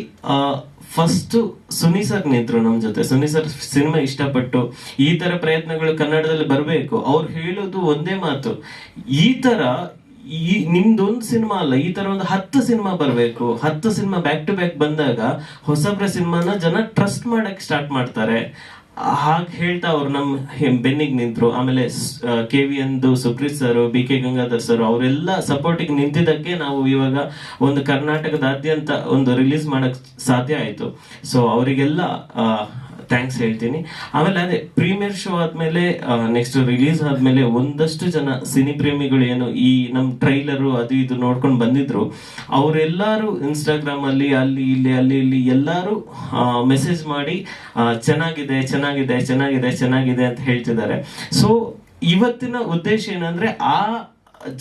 Speaker 4: ಫಸ್ಟು ಸುನಿ ಸರ್ ನಿಂತರು ನಮ್ಮ ಜೊತೆ. ಸುನಿ ಸರ್ ಸಿನಿಮಾ ಇಷ್ಟಪಟ್ಟು ಈ ಥರ ಪ್ರಯತ್ನಗಳು ಕನ್ನಡದಲ್ಲಿ ಬರಬೇಕು. ಅವ್ರು ಹೇಳೋದು ಒಂದೇ ಮಾತು. ಈ ತರ ಈ ನಿಮ್ದೊಂದು ಸಿನಿಮಾ ಅಲ್ಲ, ಈ ತರ ಒಂದು ಹತ್ತು ಸಿನಿಮಾ ಬರಬೇಕು. ಹತ್ತು ಸಿನಿಮಾ ಬ್ಯಾಕ್ ಟು ಬ್ಯಾಕ್ ಬಂದಾಗ ಹೊಸಬ್ರ ಸಿನಿಮಾನ ಜನ ಟ್ರಸ್ಟ್ ಮಾಡಕ್ ಸ್ಟಾರ್ಟ್ ಮಾಡ್ತಾರೆ. ಹಾಗೆ ಹೇಳ್ತಾ ಅವ್ರು ನಮ್ಮ ಬೆನ್ನಿಗೆ ನಿಂತ್ರು. ಆಮೇಲೆ ಕೆ ವಿ ಎಂದು Supreeth sir B K Gangadhar sir, ಅವರೆಲ್ಲ ಸಪೋರ್ಟಿಗೆ ನಿಂತಿದ್ದಕ್ಕೆ ನಾವು ಇವಾಗ ಒಂದು ಕರ್ನಾಟಕದಾದ್ಯಂತ ಒಂದು ರಿಲೀಸ್ ಮಾಡಕ್ ಸಾಧ್ಯ ಆಯ್ತು. ಸೊ ಅವರಿಗೆಲ್ಲ ಥ್ಯಾಂಕ್ಸ್ ಹೇಳ್ತೀನಿ. ಆಮೇಲೆ ಅದೇ ಪ್ರೀಮಿಯರ್ ಶೋ ಆದ್ಮೇಲೆ ನೆಕ್ಸ್ಟ್ ರಿಲೀಸ್ ಆದ್ಮೇಲೆ ಒಂದಷ್ಟು ಜನ ಸಿನಿ ಪ್ರೇಮಿಗಳು ಏನು ಈ ನಮ್ ಟ್ರೈಲರು ಅದು ಇದು ನೋಡ್ಕೊಂಡು ಬಂದಿದ್ರು. ಅವರೆಲ್ಲರೂ ಇನ್ಸ್ಟಾಗ್ರಾಮ್ ಅಲ್ಲಿ ಅಲ್ಲಿ, ಇಲ್ಲಿ ಅಲ್ಲಿ, ಇಲ್ಲಿ ಎಲ್ಲರೂ ಮೆಸೇಜ್ ಮಾಡಿ ಚೆನ್ನಾಗಿದೆ ಚೆನ್ನಾಗಿದೆ ಚೆನ್ನಾಗಿದೆ ಚೆನ್ನಾಗಿದೆ ಅಂತ ಹೇಳ್ತಿದ್ದಾರೆ. ಸೊ ಇವತ್ತಿನ ಉದ್ದೇಶ ಏನಂದ್ರೆ ಆ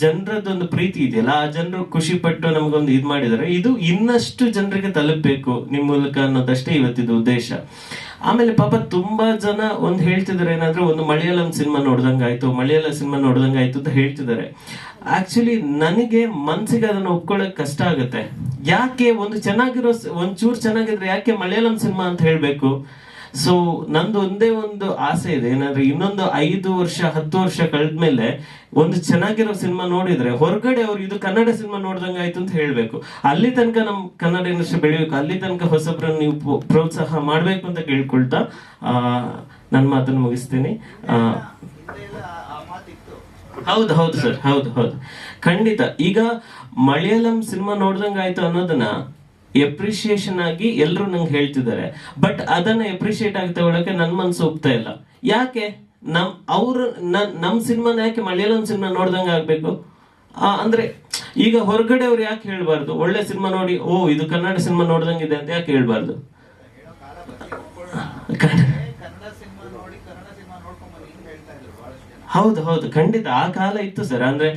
Speaker 4: ಜನರದೊಂದು ಪ್ರೀತಿ ಇದೆಯಲ್ಲ, ಆ ಜನರು ಖುಷಿ ಪಟ್ಟು ನಮಗೊಂದು ಇದ್ ಮಾಡಿದ್ದಾರೆ. ಇದು ಇನ್ನಷ್ಟು ಜನರಿಗೆ ತಲುಪಬೇಕು ನಿಮ್ಮ ಮೂಲಕ ಅನ್ನೋದಷ್ಟೇ ಇವತ್ತಿದ ಉದ್ದೇಶ. ಆಮೇಲೆ ಪಾಪ ತುಂಬಾ ಜನ ಒಂದ್ ಹೇಳ್ತಿದ್ದಾರೆ ಏನಂದ್ರೆ ಒಂದು ಮಲಯಾಳಂ ಸಿನಿಮಾ ನೋಡ್ದಂಗಾಯ್ತು, ಮಲಯಾಳ ಸಿನಿಮಾ ನೋಡ್ದಂಗಾಯ್ತು ಅಂತ ಹೇಳ್ತಿದ್ದಾರೆ ಆಕ್ಚುಲಿ ನನಗೆ ಮನ್ಸಿಗೆ ಅದನ್ನ ಒಪ್ಕೊಳ್ಳೋಕೆ ಕಷ್ಟ ಆಗುತ್ತೆ. ಯಾಕೆ ಒಂದು ಚೆನ್ನಾಗಿರೋ ಒಂಚೂರು ಚೆನ್ನಾಗಿದ್ರೆ ಯಾಕೆ ಮಲಯಾಳಂ ಸಿನಿಮಾ ಅಂತ ಹೇಳ್ಬೇಕು? ಸೊ ನಂದು ಒಂದೇ ಒಂದು ಆಸೆ ಇದೆ. ಏನಂದ್ರೆ ಇನ್ನೊಂದು ಐದು ವರ್ಷ, ಹತ್ತು ವರ್ಷ ಕಳೆದ್ಮೇಲೆ ಒಂದು ಚೆನ್ನಾಗಿರೋ ಸಿನಿಮಾ ನೋಡಿದ್ರೆ ಹೊರಗಡೆ ಅವ್ರು ಇದು ಕನ್ನಡ ಸಿನಿಮಾ ನೋಡ್ದಂಗೆ ಆಯ್ತು ಅಂತ ಹೇಳ್ಬೇಕು. ಅಲ್ಲಿ ತನಕ ನಮ್ ಕನ್ನಡ ಇಂಡಸ್ಟ್ರಿ ಬೆಳಿಬೇಕು. ಅಲ್ಲಿ ತನಕ ಹೊಸಬ್ರನ್ನ ನೀವು ಪ್ರೋತ್ಸಾಹ ಮಾಡ್ಬೇಕು ಅಂತ ಕೇಳ್ಕೊಳ್ತಾ, ಆ ನನ್ನ ಮಾತನ್ನು ಮುಗಿಸ್ತೀನಿ. ಹೌದು ಹೌದು ಸರ್, ಹೌದು ಹೌದು. ಖಂಡಿತ. ಈಗ ಮಲಯಾಳಂ ಸಿನಿಮಾ ನೋಡ್ದಂಗೆ ಆಯ್ತು ಅನ್ನೋದನ್ನ ಎಪ್ರಿಶಿಯೇಷನ್ ಆಗಿ ಎಲ್ಲರೂ ನಂಗೆ ಹೇಳ್ತಿದ್ದಾರೆ. ಬಟ್ ಅದನ್ನ ಎಪ್ರಿಶಿಯೇಟ್ ಆಗಿ ತಗೊಳಕ್ಕೆ ನನ್ ಮನ್ಸು ಒಪ್ತಾ ಇಲ್ಲ. ಯಾಕೆ? ನಮ್ ಅವ್ರು ನಮ್ ಸಿನಿಮಾನ ಯಾಕೆ ಮಲಯಾಳಂ ಸಿನಿಮಾ ನೋಡ್ದಂಗೆ ಆಗ್ಬೇಕು? ಆ, ಅಂದ್ರೆ ಈಗ ಹೊರಗಡೆ ಅವ್ರು ಯಾಕೆ ಹೇಳ್ಬಾರ್ದು? ಒಳ್ಳೆ ಸಿನಿಮಾ ನೋಡಿ ಓ ಇದು ಕನ್ನಡ ಸಿನಿಮಾ ನೋಡ್ದಂಗಿದೆ ಅಂತ ಯಾಕೆ ಹೇಳ್ಬಾರ್ದು ಕನ್ನಡ ಹೌದು ಹೌದು. ಖಂಡಿತ. ಆ ಕಾಲ ಇತ್ತು ಸರ್. ಅಂದ್ರೆ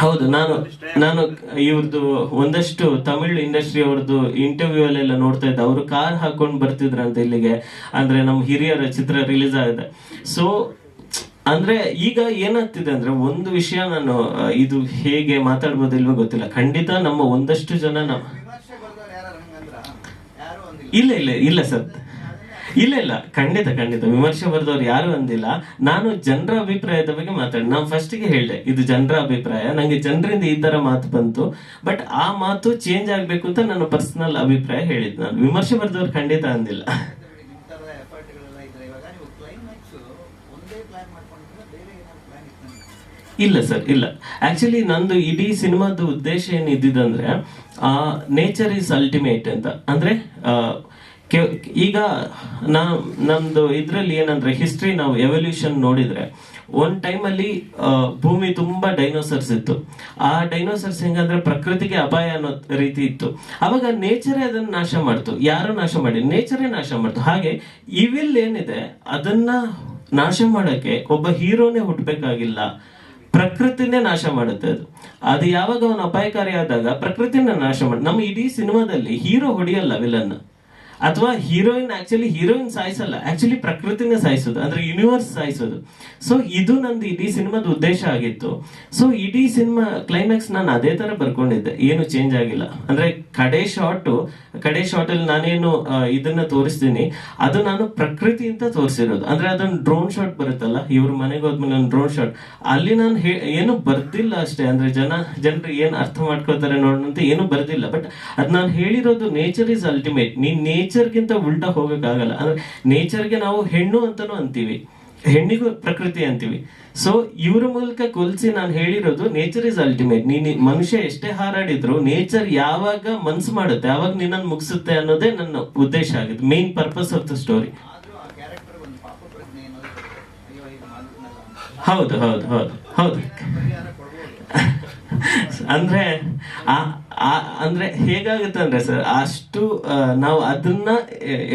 Speaker 4: ಹೌದು ನಾನು ನಾನು ಇವ್ರದ್ದು ಒಂದಷ್ಟು ತಮಿಳ್ ಇಂಡಸ್ಟ್ರಿ ಅವ್ರದ್ದು ಇಂಟರ್ವ್ಯೂ ಅಲ್ಲೆಲ್ಲ ನೋಡ್ತಾ ಇದ್ದೆ. ಅವರು ಕಾರ್ ಹಾಕೊಂಡು ಬರ್ತಿದ್ರಂತ ಇಲ್ಲಿಗೆ. ಅಂದ್ರೆ ನಮ್ಮ ಹಿರಿಯರ ಚಿತ್ರ ರಿಲೀಸ್ ಆಗಿದೆ. ಸೊ ಅಂದ್ರೆ ಈಗ ಏನಾಗ್ತಿದೆ ಅಂದ್ರೆ ಒಂದು ವಿಷಯ ನಾನು ಇದು ಹೇಗೆ ಮಾತಾಡ್ಬೋದಿಲ್ವೋ ಗೊತ್ತಿಲ್ಲ. ಖಂಡಿತ ನಮ್ಮ ಒಂದಷ್ಟು ಜನ ನಮ್ಮ ಇಲ್ಲ ಇಲ್ಲ ಇಲ್ಲ ಸರ್. ಇಲ್ಲ ಇಲ್ಲ. ಖಂಡಿತ ಖಂಡಿತ. ವಿಮರ್ಶೆ ಬರೆದವ್ರು ಯಾರು ಅಂದಿಲ್ಲ. ನಾನು ಜನರ ಅಭಿಪ್ರಾಯದ ಬಗ್ಗೆ ಮಾತಾಡಿ, ನಾನು ಫಸ್ಟಿಗೆ ಹೇಳಿದೆ, ಇದು ಜನರ ಅಭಿಪ್ರಾಯ. ನಂಗೆ ಜನರಿಂದ ಈ ತರ ಮಾತು ಬಂತು. ಬಟ್ ಆ ಮಾತು ಚೇಂಜ್ ಆಗ್ಬೇಕು ಅಂತ ನನ್ನ ಪರ್ಸನಲ್ ಅಭಿಪ್ರಾಯ ಹೇಳಿದ್ ನಾನು. ವಿಮರ್ಶೆ ಬರೆದವ್ರು ಖಂಡಿತ ಅಂದಿಲ್ಲ. ಇಲ್ಲ ಸರ್ ಇಲ್ಲ. ಆಕ್ಚುಲಿ ನಂದು ಇಡೀ ಸಿನಿಮಾದ ಉದ್ದೇಶ ಏನಿದ್ದಂದ್ರೆ ಆ ನೇಚರ್ ಈಸ್ ಅಲ್ಟಿಮೇಟ್ ಅಂತ. ಅಂದ್ರೆ ಈಗ ನಾ, ನಮ್ದು ಇದ್ರಲ್ಲಿ ಏನಂದ್ರೆ ಹಿಸ್ಟ್ರಿ ನಾವು ಎವಲ್ಯೂಷನ್ ನೋಡಿದ್ರೆ ಒಂದ್ ಟೈಮ್ ಅಲ್ಲಿ ಭೂಮಿ ತುಂಬಾ ಡೈನೋಸರ್ಸ್ ಇತ್ತು. ಆ ಡೈನೋಸರ್ಸ್ ಹೆಂಗಂದ್ರೆ ಪ್ರಕೃತಿಗೆ ಅಪಾಯ ಅನ್ನೋ ರೀತಿ ಇತ್ತು. ಅವಾಗ ನೇಚರೇ ಅದನ್ನ ನಾಶ ಮಾಡ್ತು. ಯಾರು ನಾಶ ಮಾಡಿ ನೇಚರೇ ನಾಶ ಮಾಡ್ತು. ಹಾಗೆ ಇವಿಲ್ ಏನಿದೆ, ಅದನ್ನ ನಾಶ ಮಾಡಕ್ಕೆ ಒಬ್ಬ ಹೀರೋನೇ ಹುಟ್ಟಬೇಕಾಗಿಲ್ಲ ಪ್ರಕೃತಿನೇ ನಾಶ ಮಾಡುತ್ತೆ ಅದು. ಅದು ಯಾವಾಗ ಅವನು ಅಪಾಯಕಾರಿ ಆದಾಗ ಪ್ರಕೃತಿನ ನಾಶ ಮಾಡಿ ನಮ್ಮ ಇಡೀ ಸಿನಿಮಾದಲ್ಲಿ ಹೀರೋ ಹೊಡಿಯಲ್ಲ ವಿಲನ್ ಅಥವಾ ಹೀರೋಯಿನ್ ಆಕ್ಚುಲಿ ಹೀರೋಯಿನ್ ಸಾಯಿಸಲ್ಲ ಆಕ್ಚುಲಿ ಪ್ರಕೃತಿನ ಸಾಯಿಸೋದು, ಅಂದ್ರೆ ಯೂನಿವರ್ಸ್ ಸಾಯಿಸೋದು. ಸೊ ಇದು ನಂದು ಇಡೀ ಸಿನಿಮಾದ ಉದ್ದೇಶ ಆಗಿತ್ತು. ಸೊ ಇಡೀ ಸಿನಿಮಾ ಕ್ಲೈಮ್ಯಾಕ್ಸ್ ನಾನು ಅದೇ ತರ ಬರ್ಕೊಂಡಿದ್ದೆ. ಏನು ಚೇಂಜ್ ಆಗಿಲ್ಲ. ಅಂದ್ರೆ ಕಡೆ ಶಾರ್ಟು ಕಡೆ ಶಾರ್ಟಲ್ಲಿ ನಾನೇನು ಇದನ್ನ ತೋರಿಸ್ತೀನಿ. ಅದು ನಾನು ಪ್ರಕೃತಿ ಅಂತ ತೋರಿಸಿರೋದು. ಅಂದ್ರೆ ಅದೊಂದು ಡ್ರೋನ್ ಶಾಟ್ ಬರುತ್ತಲ್ಲ, ಇವ್ರ ಮನೆಗೆ ಹೋದ್ಮೇಲೆ ಒಂದು ಡ್ರೋನ್ ಶಾಟ್ ಅಲ್ಲಿ ನಾನು ಏನು ಬರ್ದಿಲ್ಲ ಅಷ್ಟೇ. ಅಂದ್ರೆ ಜನ, ಜನರು ಏನ್ ಅರ್ಥ ಮಾಡ್ಕೊಳ್ತಾರೆ ನೋಡೋಣ ಏನು ಬರ್ದಿಲ್ಲ. ಬಟ್ ಅದು ನಾನು ಹೇಳಿರೋದು ನೇಚರ್ ಇಸ್ ಅಲ್ಟಿಮೇಟ್ ನೀನ್ ನೇಚರ್ಗಿಂತ ಉಲ್ಟಾ ಹೋಗಕ್ಕಾಗಲ್ಲ. ಅಂದ್ರೆ ನೇಚರ್ಗೆ ನಾವು ಹೆಣ್ಣು ಅಂತಾನು ಅಂತೀವಿ. ಹೆಣ್ಣಿಗೂ ಪ್ರಕೃತಿ ಅಂತೀವಿ. ಸೊ ಇವ್ರ ಮೂಲಕ ಕೊಲ್ಸಿ ನಾನು ಹೇಳಿರೋದು ನೇಚರ್ ಇಸ್ ಅಲ್ಟಿಮೇಟ್ ನೀನ್ ಮನುಷ್ಯ ಎಷ್ಟೇ ಹಾರಾಡಿದ್ರು ನೇಚರ್ ಯಾವಾಗ ಮನ್ಸು ಮಾಡುತ್ತೆ ಯಾವಾಗ ನಿನ್ನನ್ನು ಮುಗಿಸುತ್ತೆ ಅನ್ನೋದೇ ನನ್ನ ಉದ್ದೇಶ ಆಗಿದೆ main purpose of the story ಹೌದು ಹೌದು ಹೌದು ಹೌದು. ಅಂದ್ರೆ ಅಂದ್ರೆ ಹೇಗಾಗುತ್ತೆ ಅಂದ್ರೆ ಸರ್, ಅಷ್ಟು ನಾವು ಅದನ್ನ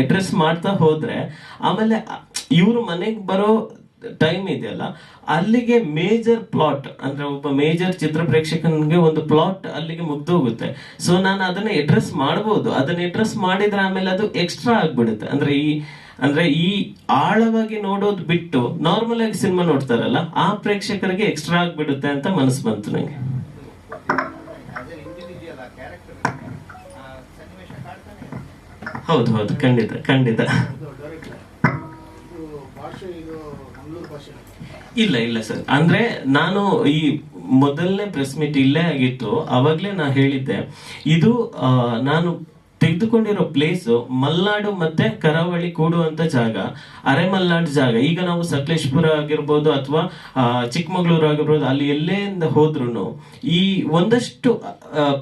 Speaker 4: ಅಡ್ರೆಸ್ ಮಾಡ್ತಾ ಹೋದ್ರೆ, ಆಮೇಲೆ ಇವ್ರ ಮನೆಗೆ ಬರೋ ಟೈಮ್ ಇದೆಯಲ್ಲ ಅಲ್ಲಿಗೆ ಮೇಜರ್ ಪ್ಲಾಟ್ ಅಂದ್ರೆ ಒಬ್ಬ ಮೇಜರ್ ಚಿತ್ರ ಪ್ರೇಕ್ಷಕನಿಗೆ ಒಂದು ಪ್ಲಾಟ್ ಅಲ್ಲಿಗೆ ಮುಗ್ದೋಗುತ್ತೆ. ಸೊ ನಾನು ಅದನ್ನ ಎಡ್ರೆಸ್ ಮಾಡ್ಬೋದು. ಅದನ್ನ ಎಡ್ರೆಸ್ ಮಾಡಿದ್ರೆ ಆಮೇಲೆ ಅದು ಎಕ್ಸ್ಟ್ರಾ ಆಗ್ಬಿಡುತ್ತೆ. ಅಂದ್ರೆ ಈ ಅಂದ್ರೆ ಈ ಆಳವಾಗಿ ನೋಡೋದು ಬಿಟ್ಟು ನಾರ್ಮಲ್ ಆಗಿ ಸಿನಿಮಾ ನೋಡ್ತಾರಲ್ಲ, ಆ ಪ್ರೇಕ್ಷಕರಿಗೆ ಎಕ್ಸ್ಟ್ರಾ ಆಗ್ಬಿಡುತ್ತೆ ಅಂತ ಮನಸ್ಸು ಬಂತು ನಂಗೆ. ಹೌದು ಹೌದು, ಖಂಡಿತ ಖಂಡಿತ. ಇಲ್ಲ ಇಲ್ಲ ಸರ್. ಅಂದ್ರೆ ನಾನು ಈ ಮೊದಲನೇ ಪ್ರೆಸ್ ಮೀಟ್ ಇಲ್ಲೇ ಆಗಿತ್ತು ಅವಾಗ್ಲೇ ನಾ ಹೇಳಿದ್ದೆ. ಇದು ನಾನು ತೆಗೆದುಕೊಂಡಿರೋ ಪ್ಲೇಸ್ ಮಲ್ನಾಡು ಮತ್ತೆ ಕರಾವಳಿ ಕೂಡುವಂತ ಜಾಗ ಅರೆಮಲ್ನಾಡು ಜಾಗ. ಈಗ ನಾವು ಸಕಲೇಶ್ಪುರ ಆಗಿರ್ಬೋದು ಅಥವಾ ಚಿಕ್ಕಮಗಳೂರು ಆಗಿರ್ಬೋದು ಅಲ್ಲಿ ಎಲ್ಲೇ ಹೋದ್ರು ಈ ಒಂದಷ್ಟು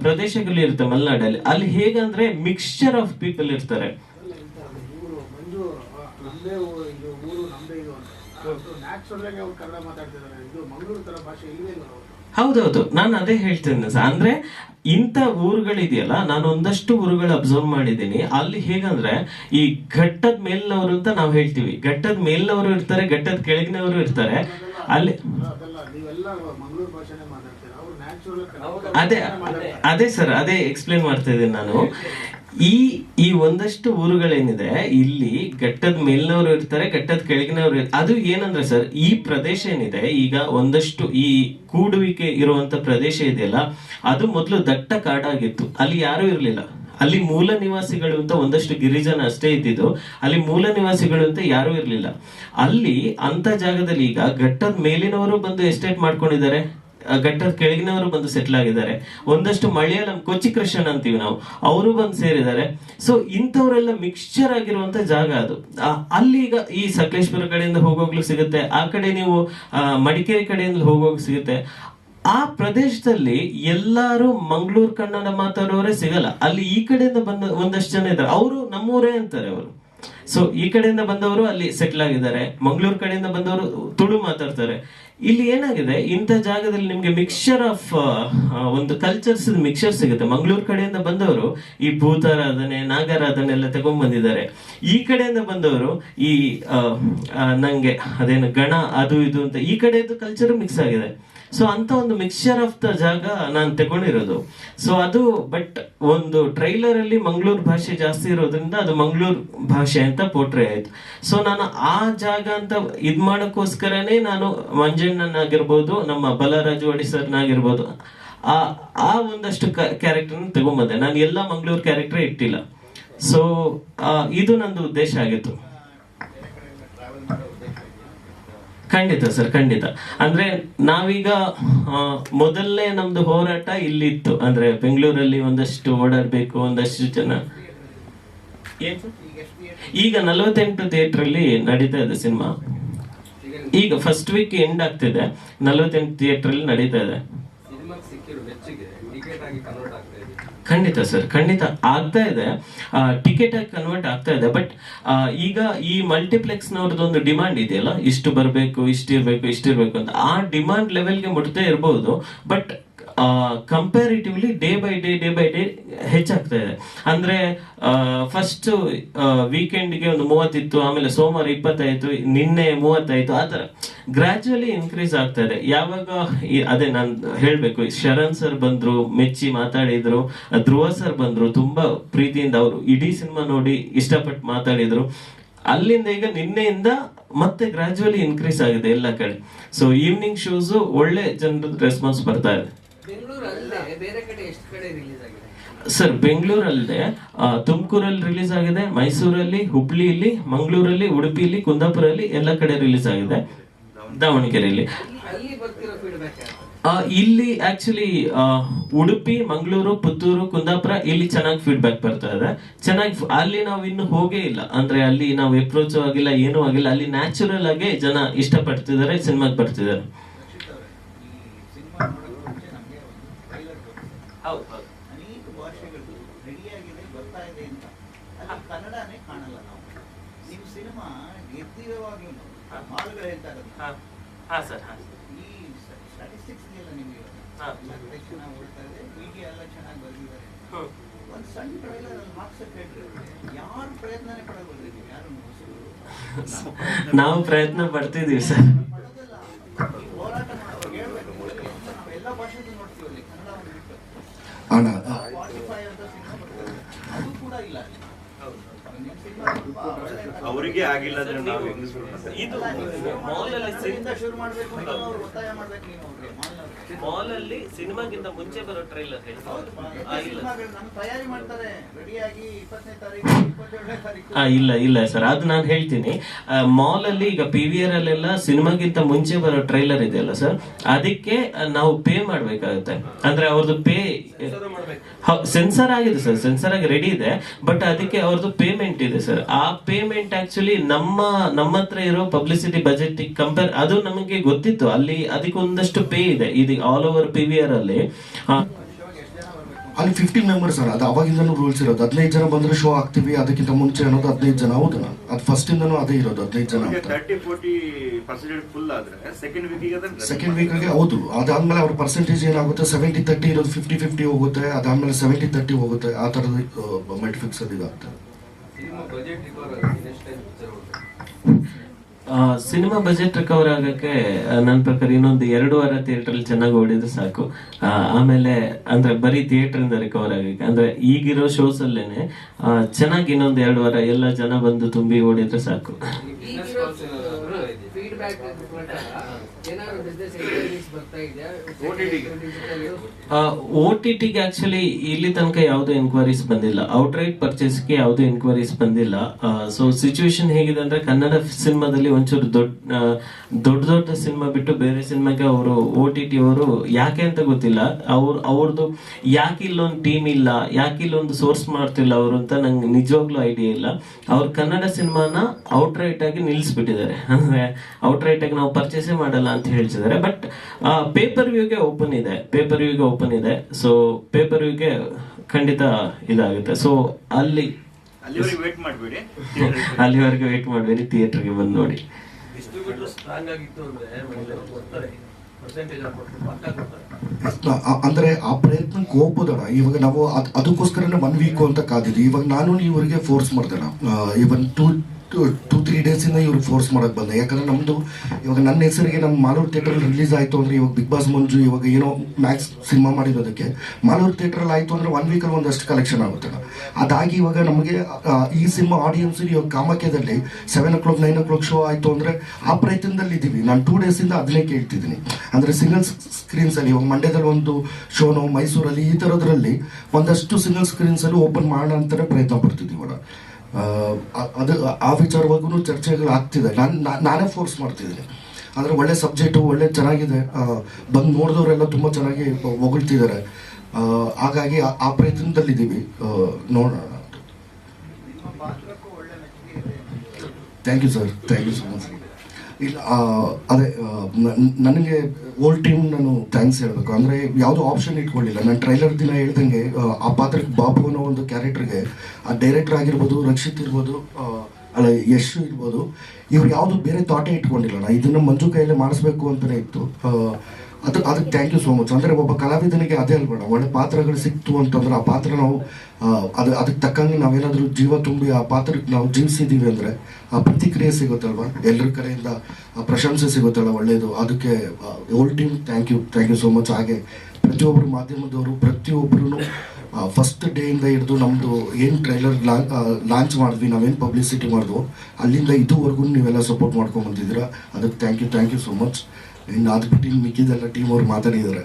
Speaker 4: ಪ್ರದೇಶಗಳು ಇರುತ್ತೆ ಮಲ್ನಾಡಲ್ಲಿ. ಅಲ್ಲಿ ಹೇಗಂದ್ರೆ ಮಿಕ್ಸ್ಚರ್ ಆಫ್ ಪೀಪಲ್ ಇರ್ತಾರೆ. ಹೌದೌದು ನಾನು ಅದೇ ಹೇಳ್ತೇನೆ ಸರ್. ಅಂದ್ರೆ ಇಂಥ ಊರುಗಳಿದೆಯಲ್ಲ ನಾನು ಒಂದಷ್ಟು ಊರುಗಳು ಅಬ್ಸರ್ವ್ ಮಾಡಿದ್ದೀನಿ. ಅಲ್ಲಿ ಹೇಗಂದ್ರೆ ಈ ಘಟ್ಟದ ಮೇಲಿನವರು ಅಂತ ನಾವು ಹೇಳ್ತೀವಿ. ಘಟ್ಟದ ಮೇಲಿನವರು ಇರ್ತಾರೆ ಘಟ್ಟದ ಕೆಳಗಿನವರು ಇರ್ತಾರೆ. ಅಲ್ಲಿ ಅದೇ ಅದೇ ಸರ್ ಅದೇ ಎಕ್ಸ್ಪ್ಲೇನ್ ಮಾಡ್ತಾ ಇದ್ದೀನಿ ನಾನು. ಈ ಈ ಒಂದಷ್ಟು ಊರುಗಳೇನಿದೆ, ಇಲ್ಲಿ ಘಟ್ಟದ ಮೇಲಿನವರು ಇರ್ತಾರೆ ಘಟ್ಟದ ಕೆಳಗಿನವರು ಅದು ಏನಂದ್ರೆ ಸರ್, ಈ ಪ್ರದೇಶ ಏನಿದೆ, ಈಗ ಒಂದಷ್ಟು ಈ ಕೂಡುವಿಕೆ ಇರುವಂತ ಪ್ರದೇಶ ಇದೆಯಲ್ಲ, ಅದು ಮೊದಲು ದಟ್ಟ ಕಾಡಾಗಿತ್ತು. ಅಲ್ಲಿ ಯಾರು ಇರಲಿಲ್ಲ. ಅಲ್ಲಿ ಮೂಲ ನಿವಾಸಿಗಳು ಅಂತ ಒಂದಷ್ಟು ಗಿರಿಜನ ಅಷ್ಟೇ ಇದ್ದಿದ್ದು, ಅಲ್ಲಿ ಮೂಲ ನಿವಾಸಿಗಳು ಅಂತ ಯಾರು ಇರಲಿಲ್ಲ. ಅಲ್ಲಿ ಅಂತ ಜಾಗದಲ್ಲಿ ಈಗ ಘಟ್ಟದ ಮೇಲಿನವರು ಬಂದು ಎಸ್ಟೇಟ್ ಮಾಡ್ಕೊಂಡಿದ್ದಾರೆ. ಘಟ್ಟದ ಕೆಳಗಿನವರು ಬಂದು ಸೆಟ್ಲ್ ಆಗಿದ್ದಾರೆ. ಒಂದಷ್ಟು ಮಲಯಾಳಂ ಕೊಚ್ಚಿ ಕೃಷ್ಣನ್ ಅಂತೀವಿ ನಾವು. ಅವರು ಬಂದು ಸೇರಿದ್ದಾರೆ. ಸೊ ಇಂಥವರೆಲ್ಲ ಮಿಕ್ಸ್ಚರ್ ಆಗಿರುವಂತ ಜಾಗ ಅದು. ಅಲ್ಲಿ ಈಗ ಈ ಸಕಲೇಶ್ವರ ಕಡೆಯಿಂದ ಹೋಗೋಗ್ಲು ಸಿಗುತ್ತೆ. ಆ ಕಡೆ ನೀವು ಮಡಿಕೇರಿ ಕಡೆಯಿಂದ ಹೋಗೋಗ್ ಸಿಗುತ್ತೆ. ಆ ಪ್ರದೇಶದಲ್ಲಿ ಎಲ್ಲಾರು ಮಂಗಳೂರು, ಕನ್ನಡ ಮಾತಾಡೋರೇ ಸಿಗಲ್ಲ. ಅಲ್ಲಿ ಈ ಕಡೆಯಿಂದ ಬಂದ ಒಂದಷ್ಟು ಜನ ಇದ್ದಾರೆ. ಅವರು ನಮ್ಮೂರೇ ಅಂತಾರೆ ಅವರು. ಸೊ ಈ ಕಡೆಯಿಂದ ಬಂದವರು ಅಲ್ಲಿ ಸೆಟ್ಲ್ ಆಗಿದ್ದಾರೆ. ಮಂಗಳೂರು ಕಡೆಯಿಂದ ಬಂದವರು ತುಳು ಮಾತಾಡ್ತಾರೆ. ಇಲ್ಲಿ ಏನಾಗಿದೆ? ಇಂಥ ಜಾಗದಲ್ಲಿ ನಿಮ್ಗೆ ಮಿಕ್ಸ್ಚರ್ ಆಫ್ ಒಂದು ಕಲ್ಚರ್ಸ್ ಮಿಕ್ಸ್ಚರ್ ಸಿಗುತ್ತೆ. ಮಂಗಳೂರು ಕಡೆಯಿಂದ ಬಂದವರು ಈ ಭೂತಾರಾಧನೆ, ನಾಗಾರಾಧನೆ ಎಲ್ಲ ತಗೊಂಡ್ ಬಂದಿದ್ದಾರೆ ಈ ಕಡೆಯಿಂದ ಬಂದವರು ಈ ನಂಗೆ ಅದೇನು ಗಣ, ಅದು, ಇದು ಅಂತ ಈ ಕಡೆದು ಕಲ್ಚರ್ ಮಿಕ್ಸ್ ಆಗಿದೆ. ಸೊ ಅಂತ ಒಂದು ಮಿಕ್ಸ್ಚರ್ ಆಫ್ ದ ಜಾಗ ನಾನು ತಗೊಂಡಿರೋದು. ಸೊ ಅದು ಬಟ್ ಒಂದು ಟ್ರೈಲರ್ ಅಲ್ಲಿ ಮಂಗಳೂರು ಭಾಷೆ ಜಾಸ್ತಿ ಇರೋದ್ರಿಂದ ಅದು ಮಂಗಳೂರು ಭಾಷೆ ಅಂತ ಪೋಟ್ರೆ ಆಯ್ತು. ಸೊ ನಾನು ಆ ಜಾಗ ಅಂತ ಇದ್ ಮಾಡೋಕ್ಕೋಸ್ಕರನೇ ನಾನು ಮಂಜಣ್ಣನಾಗಿರ್ಬೋದು ನಮ್ಮ ಬಲರಾಜು ಒಡಿಸರ್ನಾಗಿರ್ಬೋದು ಆ ಆ ಒಂದಷ್ಟು ಕ್ಯಾರೆಕ್ಟರ್ ತಗೊಂಬಂದೆ. ನಾನು ಎಲ್ಲ ಮಂಗಳೂರು ಕ್ಯಾರೆಕ್ಟರ್ ಇಟ್ಟಿಲ್ಲ. ಸೊ ಇದು ನಂದು ಉದ್ದೇಶ ಆಗಿತ್ತು. ಖಂಡಿತ ಸರ್ ಖಂಡಿತ. ಅಂದ್ರೆ ನಾವೀಗ ಮೊದಲನೇ ನಮ್ದು ಹೋರಾಟ ಇಲ್ಲಿತ್ತು. ಅಂದ್ರೆ ಬೆಂಗಳೂರಲ್ಲಿ ಒಂದಷ್ಟು ಓಡಾಡ್ಬೇಕು ಒಂದಷ್ಟು ಜನ. ಈಗ ನಲವತ್ತೆಂಟು ಥಿಯೇಟರ್ ಅಲ್ಲಿ ನಡೀತಾ ಇದೆ ಸಿನಿಮಾ. ಈಗ ಫಸ್ಟ್ ವೀಕ್ ಎಂಡ್ ಆಗ್ತಿದೆ. ನಲವತ್ತೆಂಟು ಥಿಯೇಟರ್ ಅಲ್ಲಿ ನಡೀತಾ ಇದೆ. ಖಂಡಿತ ಸರ್ ಖಂಡಿತ ಆಗ್ತಾ ಇದೆ. ಟಿಕೆಟ್ ಆಗಿ ಕನ್ವರ್ಟ್ ಆಗ್ತಾ ಇದೆ. ಬಟ್ ಈಗ ಈ ಮಲ್ಟಿಪ್ಲೆಕ್ಸ್ ನವ್ರದ್ದೊಂದು ಡಿಮಾಂಡ್ ಇದೆಯಲ್ಲ? ಇಷ್ಟು ಬರಬೇಕು ಇಷ್ಟು ಇರಬೇಕು ಇಷ್ಟು ಇರಬೇಕು ಅಂತ. ಆ ಡಿಮಾಂಡ್ ಲೆವೆಲ್ಗೆ ಮುಟ್ತಾ ಇರಬಹುದು but comparatively day by day day by day ಹೆಚ್ಚಾಗ್ತಾ ಇದೆ. ಅಂದ್ರೆ ಫಸ್ಟ್ ವೀಕೆಂಡ್ಗೆ ಒಂದು ಮೂವತ್ತಿತ್ತು, ಆಮೇಲೆ ಸೋಮವಾರ ಇಪ್ಪತ್ತಾಯ್ತು ನಿನ್ನೆ ಮೂವತ್ತಾಯ್ತು ಆತರ ತರ ಗ್ರಾಜುವಲಿ ಇನ್ಕ್ರೀಸ್ ಆಗ್ತಾ ಇದೆ. ಯಾವಾಗ ಅದೇ ನಾನು ಹೇಳ್ಬೇಕು, ಶರಣ್ ಸರ್ ಬಂದ್ರು, ಮೆಚ್ಚಿ ಮಾತಾಡಿದ್ರು, ಧ್ರುವ ಸರ್ ಬಂದ್ರು, ತುಂಬಾ ಪ್ರೀತಿಯಿಂದ ಅವರು ಇಡೀ ಸಿನಿಮಾ ನೋಡಿ ಇಷ್ಟಪಟ್ಟು ಮಾತಾಡಿದ್ರು. ಅಲ್ಲಿಂದ ಈಗ ನಿನ್ನೆಯಿಂದ ಮತ್ತೆ ಗ್ರಾಜುವಲಿ ಇನ್ಕ್ರೀಸ್ ಆಗಿದೆ ಎಲ್ಲ ಕಡೆ. ಸೊ ಈವ್ನಿಂಗ್ ಶೂಸು ಒಳ್ಳೆ ಜನರ ರೆಸ್ಪಾನ್ಸ್ ಬರ್ತಾ ಇದೆ. ಸರ್ ಬೆಂಗಳೂರಲ್ಲದೆ ತುಮಕೂರಲ್ಲಿ ರಿಲೀಸ್ ಆಗಿದೆ ಮೈಸೂರಲ್ಲಿ ಹುಬ್ಳಿಯಲ್ಲಿ ಮಂಗಳೂರಲ್ಲಿ ಉಡುಪಿಲಿ ಕುಂದಾಪುರಲ್ಲಿ ಎಲ್ಲ ಕಡೆ ರಿಲೀಸ್ ಆಗಿದೆ. ದಾವಣಗೆರೆಯಲ್ಲಿ. ಇಲ್ಲಿ ಆಕ್ಚುಲಿ ಉಡುಪಿ ಮಂಗಳೂರು ಪುತ್ತೂರು ಕುಂದಾಪುರ ಇಲ್ಲಿ ಚೆನ್ನಾಗಿ ಫೀಡ್ಬ್ಯಾಕ್ ಬರ್ತಾ ಇದೆ. ಚೆನ್ನಾಗಿ ಅಲ್ಲಿ ನಾವು ಇನ್ನು ಹೋಗೇ ಇಲ್ಲ. ಅಂದ್ರೆ ಅಲ್ಲಿ ನಾವು ಅಪ್ರೋಚ್ ಆಗಿಲ್ಲ ಏನೂ ಆಗಿಲ್ಲ. ಅಲ್ಲಿ ನ್ಯಾಚುರಲ್ ಆಗಿ ಜನ ಇಷ್ಟಪಡ್ತಿದ್ದಾರೆ ಸಿನಿಮಾಗೆ ಬರ್ತಿದ್ದಾರೆ.
Speaker 5: ಅನೇಕ ಭಾಷೆಗಳು ರೆಡಿಯಾಗಿದೆ ಬರ್ತಾ ಇದೆ ಅಂತ ಅಲ್ಲಿ ಕನ್ನಡನೇ ಕಾಣಲ್ಲ ನಾವು. ನಿಮ್ಮ ಸಿನಿಮಾ ಗೆದ್ದಿರವಾಗಿ ಮಾಲುಗಳೇ ಹೇಳ್ತಾ ಇರೋದು. ಈ ಸ್ಟಾಟಿಸ್ಟಿಕ್ಸ್ ಎಲ್ಲ ನಿಮಗೆ ಚೆನ್ನಾಗಿ ಓಡ್ತಾ ಇದೆ ಮೀಡಿಯಾ ಎಲ್ಲ ಚೆನ್ನಾಗಿ ಬರೆದಿದ್ದಾರೆ. ಒಂದು ಸಣ್ಣ ಟ್ರೈಲರ್ ಅಲ್ಲಿ ಹಾಕ್ಸಕ್ಕೆ ಹೇಳ್ತಾರೆ ಯಾರು ಪ್ರಯತ್ನನೇ ಪಡೋದಿಲ್ಲ ನೀವು ಯಾರು
Speaker 4: ನಾವು ಪ್ರಯತ್ನ ಪಡ್ತಿದೀವಿ ಸರ್.
Speaker 5: 안하다
Speaker 2: ಅವರಿಗೆ ಆಗಿಲ್ಲ ಅಂದ್ರೆ ನಾವು
Speaker 4: ಇದು ಮಾಲ್ ಅಲ್ಲಿ
Speaker 5: ಶುರು ಮಾಡಬೇಕು ಅಂತ ಅವ್ರು ಒತ್ತಾಯ ಮಾಡ್ಬೇಕು ಅವ್ರಿಗೆ
Speaker 4: ಸಿನಿಮಾಗಿಂತ ಮುಂಚೆ ಬರೋ ಟ್ರೈಲರ್
Speaker 5: ತಯಾರಿ ಮಾಡ್ತಾರೆ. ರೆಡಿಯಾಗಿ ಇಪ್ಪತ್ತನೇ ತಾರೀಕು ಇಪ್ಪತ್ತೇಳನೇ ತಾರೀಕು.
Speaker 4: ಆ, ಇಲ್ಲ ಇಲ್ಲ ಸರ್ ಅದು ನಾನು ಹೇಳ್ತೀನಿ. ಮಾಲ್ ಅಲ್ಲಿ ಈಗ ಪಿ ವಿ ಆರ್ ಅಲ್ಲೆಲ್ಲ ಸಿನಿಮಾಗಿಂತ ಮುಂಚೆ ಬರೋ ಟ್ರೈಲರ್ ಇದೆಯಲ್ಲ ಸರ್ ಅದಕ್ಕೆ ನಾವು ಪೇ ಮಾಡ್ಬೇಕಾಗುತ್ತೆ. ಅಂದ್ರೆ ಅವ್ರದ್ದು ಪೇ ಸೆನ್ಸರ್ ಆಗಿದೆ ಸರ್ ಸೆನ್ಸರ್ ಆಗಿ ರೆಡಿ ಇದೆ ಬಟ್ ಅದಕ್ಕೆ ಅವ್ರದ್ದು ಪೇಮೆಂಟ್ ಇದೆ ಸರ್ ಆ ಪೇಮೆಂಟ್ ಆಕ್ಚುಲಿ ನಮ್ಮ ನಮ್ಮ ಹತ್ರ ಇರೋ ಪಬ್ಲಿಸಿಟಿ ಬಜೆಟ್ ಕಂಪೇರ್ ಅದು ನಮಗೆ ಗೊತ್ತಿತ್ತು. ಅಲ್ಲಿ ಅದಕ್ಕೆ ಒಂದಷ್ಟು ಪೇ ಇದೆ. ಇದು all over P V R ಅಲ್ಲಿ.
Speaker 1: ಅಲ್ಲಿ ಫಿಫ್ಟಿ ಮೆಂಬರ್ಸ್ ಸರ್ ಅದು ಅವಾಗಿಂದನೂ ರೂಲ್ಸ್ ಇರೋದು. ಹದಿನೈದು ಜನ ಬಂದ್ರೆ ಶೋ ಆಗ್ತೀವಿ ಅದಕ್ಕಿಂತ ಮುಂಚೆ ಅನ್ನೋದು ಹದಿನೈದು ಜನ ಹೌದಾ ಅದು ಫಸ್ಟ್ ಇಂದನೂ ಅದೇ ಇರೋದು ಹದಿನೈದು ಜನ
Speaker 2: ಸೆಕೆಂಡ್ ವೀಕ್
Speaker 1: ಆಗಿ ವೀಕ್ಗೆ ಹೌದು. ಅದಾದ್ಮೇಲೆ ಅವ್ರ ಪರ್ಸೆಂಟೇಜ್ ಏನಾಗುತ್ತೆ? ಸೆವೆಂಟಿ ತರ್ಟಿ ಇರೋದು ಫಿಫ್ಟಿ ಫಿಫ್ಟಿ ಹೋಗುತ್ತೆ. ಅದಾದ್ಮೇಲೆ ಸೆವೆಂಟಿ ತರ್ಟಿ ಹೋಗುತ್ತೆ. ಆ ಥರದ ಮಲ್ಟಿಫಿಕ್ಸ್ ಫಿಕ್ಸ್ ಅದು ಇದಾಗ್ತದೆ
Speaker 6: cinema budget recover next time picture
Speaker 4: cinema budget recover ಆಗಕ್ಕೆ ನನ್ನ ಪ್ರಕಾರ ಇನ್ನೊಂದು ಎರಡು ವಾರ ಥಿಯೇಟರ್ ಅಲ್ಲಿ ಚೆನ್ನಾಗಿ ಓಡಿದ್ರೆ ಸಾಕು. ಆಮೇಲೆ ಅಂದ್ರೆ ಬರೀ ಥಿಯೇಟರ್ ಇಂದ ರಿಕವರ್ ಆಗಕ್ಕೆ ಅಂದ್ರೆ ಈಗಿರೋ ಶೋಸ್ ಅಲ್ಲೇನೆ ಚೆನ್ನಾಗಿ ಇನ್ನೊಂದು ಎರಡು ವಾರ ಎಲ್ಲ ಜನ ಬಂದು ತುಂಬಿ ಓಡಿದ್ರೆ ಸಾಕು. ಓ ಟಿ ಟಿಗೆ ಆಕ್ಚುಲಿ ಇಲ್ಲಿ ತನಕ ಯಾವುದೇ ಎನ್ಕ್ವೈರೀಸ್ ಬಂದಿಲ್ಲ. ಔಟ್ರೈಟ್ ಪರ್ಚೇಸ್ಗೆ ಯಾವುದೇ ಎನ್ಕ್ವೈರೀಸ್ ಬಂದಿಲ್ಲ. ಸೊ ಸಿಚುವೇಶನ್ ಹೇಗಿದೆ ಅಂದ್ರೆ ಕನ್ನಡ ಸಿನಿಮಾದಲ್ಲಿ ಒಂಚೂರು ದೊಡ್ಡ ದೊಡ್ಡ ದೊಡ್ಡ ಸಿನಿಮಾ ಬಿಟ್ಟು ಬೇರೆ ಸಿನಿಮಾಗೆ ಅವರು ಓ ಟಿ ಟಿ ಅವರು ಯಾಕೆ ಅಂತ ಗೊತ್ತಿಲ್ಲ. ಅವ್ರು ಅವ್ರದ್ದು ಯಾಕೆ ಇಲ್ಲೊಂದು ಟೀಮ್ ಇಲ್ಲ ಯಾಕೆ ಇಲ್ಲೊಂದು ಸೋರ್ಸ್ ಮಾಡ್ತಿಲ್ಲ ಅವರು ಅಂತ ನಂಗೆ ನಿಜವಾಗ್ಲೂ ಐಡಿಯಾ ಇಲ್ಲ. ಅವ್ರು ಕನ್ನಡ ಸಿನಿಮಾನ ಔಟ್ರೈಟ್ ಆಗಿ ನಿಲ್ಲಿಸ್ಬಿಟ್ಟಿದ್ದಾರೆ ಅಂದ್ರೆ ಔಟ್ರೈಟ್ ಆಗಿ ನಾವು ಪರ್ಚೇಸೇ ಮಾಡಲ್ಲ. ಅಂತ ಹೇಳ್ತಿದ್ದಾರೆ. ಬಟ್ ಪೇಪರ್ ವ್ಯೂಗೆ ಓಪನ್ ಇದೆ. ಪೇಪರ್ ವ್ಯೂಗೆ ಓಪನ್ ಇದೆ. ಸೊ ಪೇಪರ್ ವ್ಯೂಗೆ ಖಂಡಿತ ಇದಾಗುತ್ತೆ. ಸೊ ಅಲ್ಲಿ
Speaker 2: ಅಲ್ಲಿವರೆಗೆ ವೇಟ್ ಮಾಡಬೇಡಿ.
Speaker 4: ಅಲ್ಲಿವರೆಗೆ ವೇಟ್ ಮಾಡಬೇಡಿ. ಥಿಯೇಟರ್ಗೆ ಬಂದು ನೋಡಿ.
Speaker 6: ಡಿಸ್ಟ್ರಿಬ್ಯೂಟರ್ ಸ್ಟ್ರಾಂಗ್ ಆಗಿತ್ತು ಅಂದ್ರೆ
Speaker 1: ಆ ಪ್ರಯತ್ನಕ್ಕೆ ಹೋಗ್ಬೋದಣ ಇವಾಗ ನಾವು ಅದಕ್ಕೋಸ್ಕರ ಅದಕ್ಕೋಸ್ಕರನೇ ಒನ್ ವೀಕು ಅಂತ ಕಾದಿದ್ವಿ ಇವಾಗ ನಾನು ಇವರಿಗೆ ಫೋರ್ಸ್ ಮಾಡ್ದಣ ಇವನ್ ಟೂ ಟೂ ತ್ರೀ ಡೇಸಿಂದ ಇವ್ರು ಫೋರ್ಸ್ ಮಾಡಕ್ ಬಂದೆ. ಯಾಕಂದ್ರೆ ನಮ್ದು ಇವಾಗ ನನ್ನ ಹೆಸರಿಗೆ ನಮ್ಮ ಮಾಲೂರು ಥಿಯೇಟರ್ ರಿಲೀಸ್ ಆಯ್ತು ಅಂದ್ರೆ ಇವಾಗ ಬಿಗ್ ಬಾಸ್ ಮಂಜು ಇವಾಗ ಏನೋ ಮ್ಯಾಕ್ಸ್ ಸಿನಿಮಾ ಮಾಡಿರೋದಕ್ಕೆ ಮಾಲೂರು ಥಿಯೇಟರ್ ಆಯ್ತು ಅಂದ್ರೆ ಒನ್ ವೀಕಲ್ಲಿ ಒಂದಷ್ಟು ಕಲೆಕ್ಷನ್ ಆಗುತ್ತೆ. ಅದಾಗಿ ಇವಾಗ ನಮಗೆ ಈ ಸಿನಿಮಾ ಆಡಿಯನ್ಸ್ ಇವಾಗ ಕಾಮಾಖ್ಯದಲ್ಲಿ seven o'clock nine o'clock show ಆಯ್ತು ಅಂದ್ರೆ ಆ ಪ್ರಯತ್ನದಲ್ಲಿ ಇದ್ದೀವಿ ನಾನು ಟೂ ಡೇಸಿಂದ ಅದನ್ನೇ ಕೇಳ್ತಿದ್ದೀನಿ. ಅಂದ್ರೆ ಸಿಂಗಲ್ ಸ್ಕ್ರೀನ್ಸ್ ಅಲ್ಲಿ ಇವಾಗ ಮಂಡ್ಯದಲ್ಲಿ ಒಂದು ಶೋನೋ ಮೈಸೂರಲ್ಲಿ ಈ ಥರದ್ರಲ್ಲಿ ಒಂದಷ್ಟು ಸಿಂಗಲ್ ಸ್ಕ್ರೀನ್ಸ್ ಅಲ್ಲಿ ಓಪನ್ ಮಾಡೋಣ ಅಂತಾನೆ ಪ್ರಯತ್ನ ಪಡ್ತಿದ್ದೀವಿ ಅಣ್ಣ. ಅದು ಆ ವಿಚಾರವಾಗೂ ಚರ್ಚೆಗಳು ಆಗ್ತಿದೆ. ನಾನು ನಾನೇ ಫೋರ್ಸ್ ಮಾಡ್ತಿದ್ದೀನಿ. ಅಂದರೆ ಒಳ್ಳೆ ಸಬ್ಜೆಕ್ಟು ಒಳ್ಳೆ ಚೆನ್ನಾಗಿದೆ. ಬಂದು ನೋಡಿದವರೆಲ್ಲ ತುಂಬ ಚೆನ್ನಾಗಿ ಹೊಗಳ್ತಿದ್ದಾರೆ. ಹಾಗಾಗಿ ಆ- ಪ್ರಯತ್ನದಲ್ಲಿದ್ದೀವಿ. ನೋಡೋಣ thank you sir thank you so much ಇಲ್ಲ ಅದೇ ನನಗೆ ಓಲ್ಡ್ ಟೀಮ್ ನಾನು ಥ್ಯಾಂಕ್ಸ್ ಹೇಳಬೇಕು. ಅಂದರೆ ಯಾವುದೋ ಆಪ್ಷನ್ ಇಟ್ಕೊಳ್ಳಿಲ್ಲ. ನಾನು ಟ್ರೈಲರ್ ದಿನ ಹೇಳ್ದಂಗೆ ಆ, ಪಾತ್ರಕ್ಕೆ ಬಾಬು ಅನ್ನೋ ಒಂದು ಕ್ಯಾರೆಕ್ಟರ್ಗೆ ಆ ಡೈರೆಕ್ಟರ್ ಆಗಿರ್ಬೋದು ರಕ್ಷಿತ್ ಇರ್ಬೋದು ಅಲ್ಲ ಯಶ್ ಇರ್ಬೋದು ಇವ್ರು ಯಾವುದು ಬೇರೆ ಥಾಟೇ ಇಟ್ಕೊಂಡಿಲ್ಲ. ಇದನ್ನು ಮಂಜು ಕೈಯಲ್ಲೇ ಮಾಡಿಸ್ಬೇಕು ಅಂತಲೇ ಇತ್ತು. ಆ, ಅದು ಅದಕ್ಕೆ ಥ್ಯಾಂಕ್ ಯು ಸೋ ಮಚ್ ಅಂದರೆ ಒಬ್ಬ ಕಲಾವಿದನಿಗೆ ಅದೇ ಅಲ್ಬೇಡ ಒಳ್ಳೆ ಪಾತ್ರಗಳು ಸಿಕ್ತು ಅಂತಂದ್ರೆ ಆ ಪಾತ್ರ ನಾವು ಅದು ಅದಕ್ಕೆ ತಕ್ಕಂಗೆ ನಾವೇನಾದರೂ ಜೀವ ತುಂಬಿ ಆ ಪಾತ್ರಕ್ಕೆ ನಾವು ಜೀವಿಸಿದ್ದೀವಿ ಅಂದರೆ ಆ ಪ್ರತಿಕ್ರಿಯೆ ಸಿಗುತ್ತಲ್ವ? ಎಲ್ಲರ ಕಡೆಯಿಂದ ಪ್ರಶಂಸೆ ಸಿಗುತ್ತಲ್ಲ ಒಳ್ಳೆಯದು ಅದಕ್ಕೆ all team thank you thank you so much ಹಾಗೆ ಪ್ರತಿಯೊಬ್ಬರು ಮಾಧ್ಯಮದವರು ಪ್ರತಿಯೊಬ್ಬರೂ ಫಸ್ಟ್ ಡೇಯಿಂದ ಹಿಡಿದು ನಮ್ಮದು ಏನು ಟ್ರೈಲರ್ ಲಾಂಚ್ ಮಾಡಿದ್ವಿ ನಾವೇನು ಪಬ್ಲಿಸಿಟಿ ಮಾಡಿದ್ವು ಅಲ್ಲಿಂದ ಇದುವರೆಗೂ ನೀವೆಲ್ಲ ಸಪೋರ್ಟ್ ಮಾಡ್ಕೊಂಡು ಬಂದಿದ್ದೀರಾ. ಅದಕ್ಕೆ thank you thank you so much ಇನ್ನು ಅದು ಬಿಟ್ಟು ಇನ್ನು ಮಿಕ್ಕಿದೆಲ್ಲ ಟೀಮ್ ಅವ್ರು ಮಾತಾಡಿದ್ದಾರೆ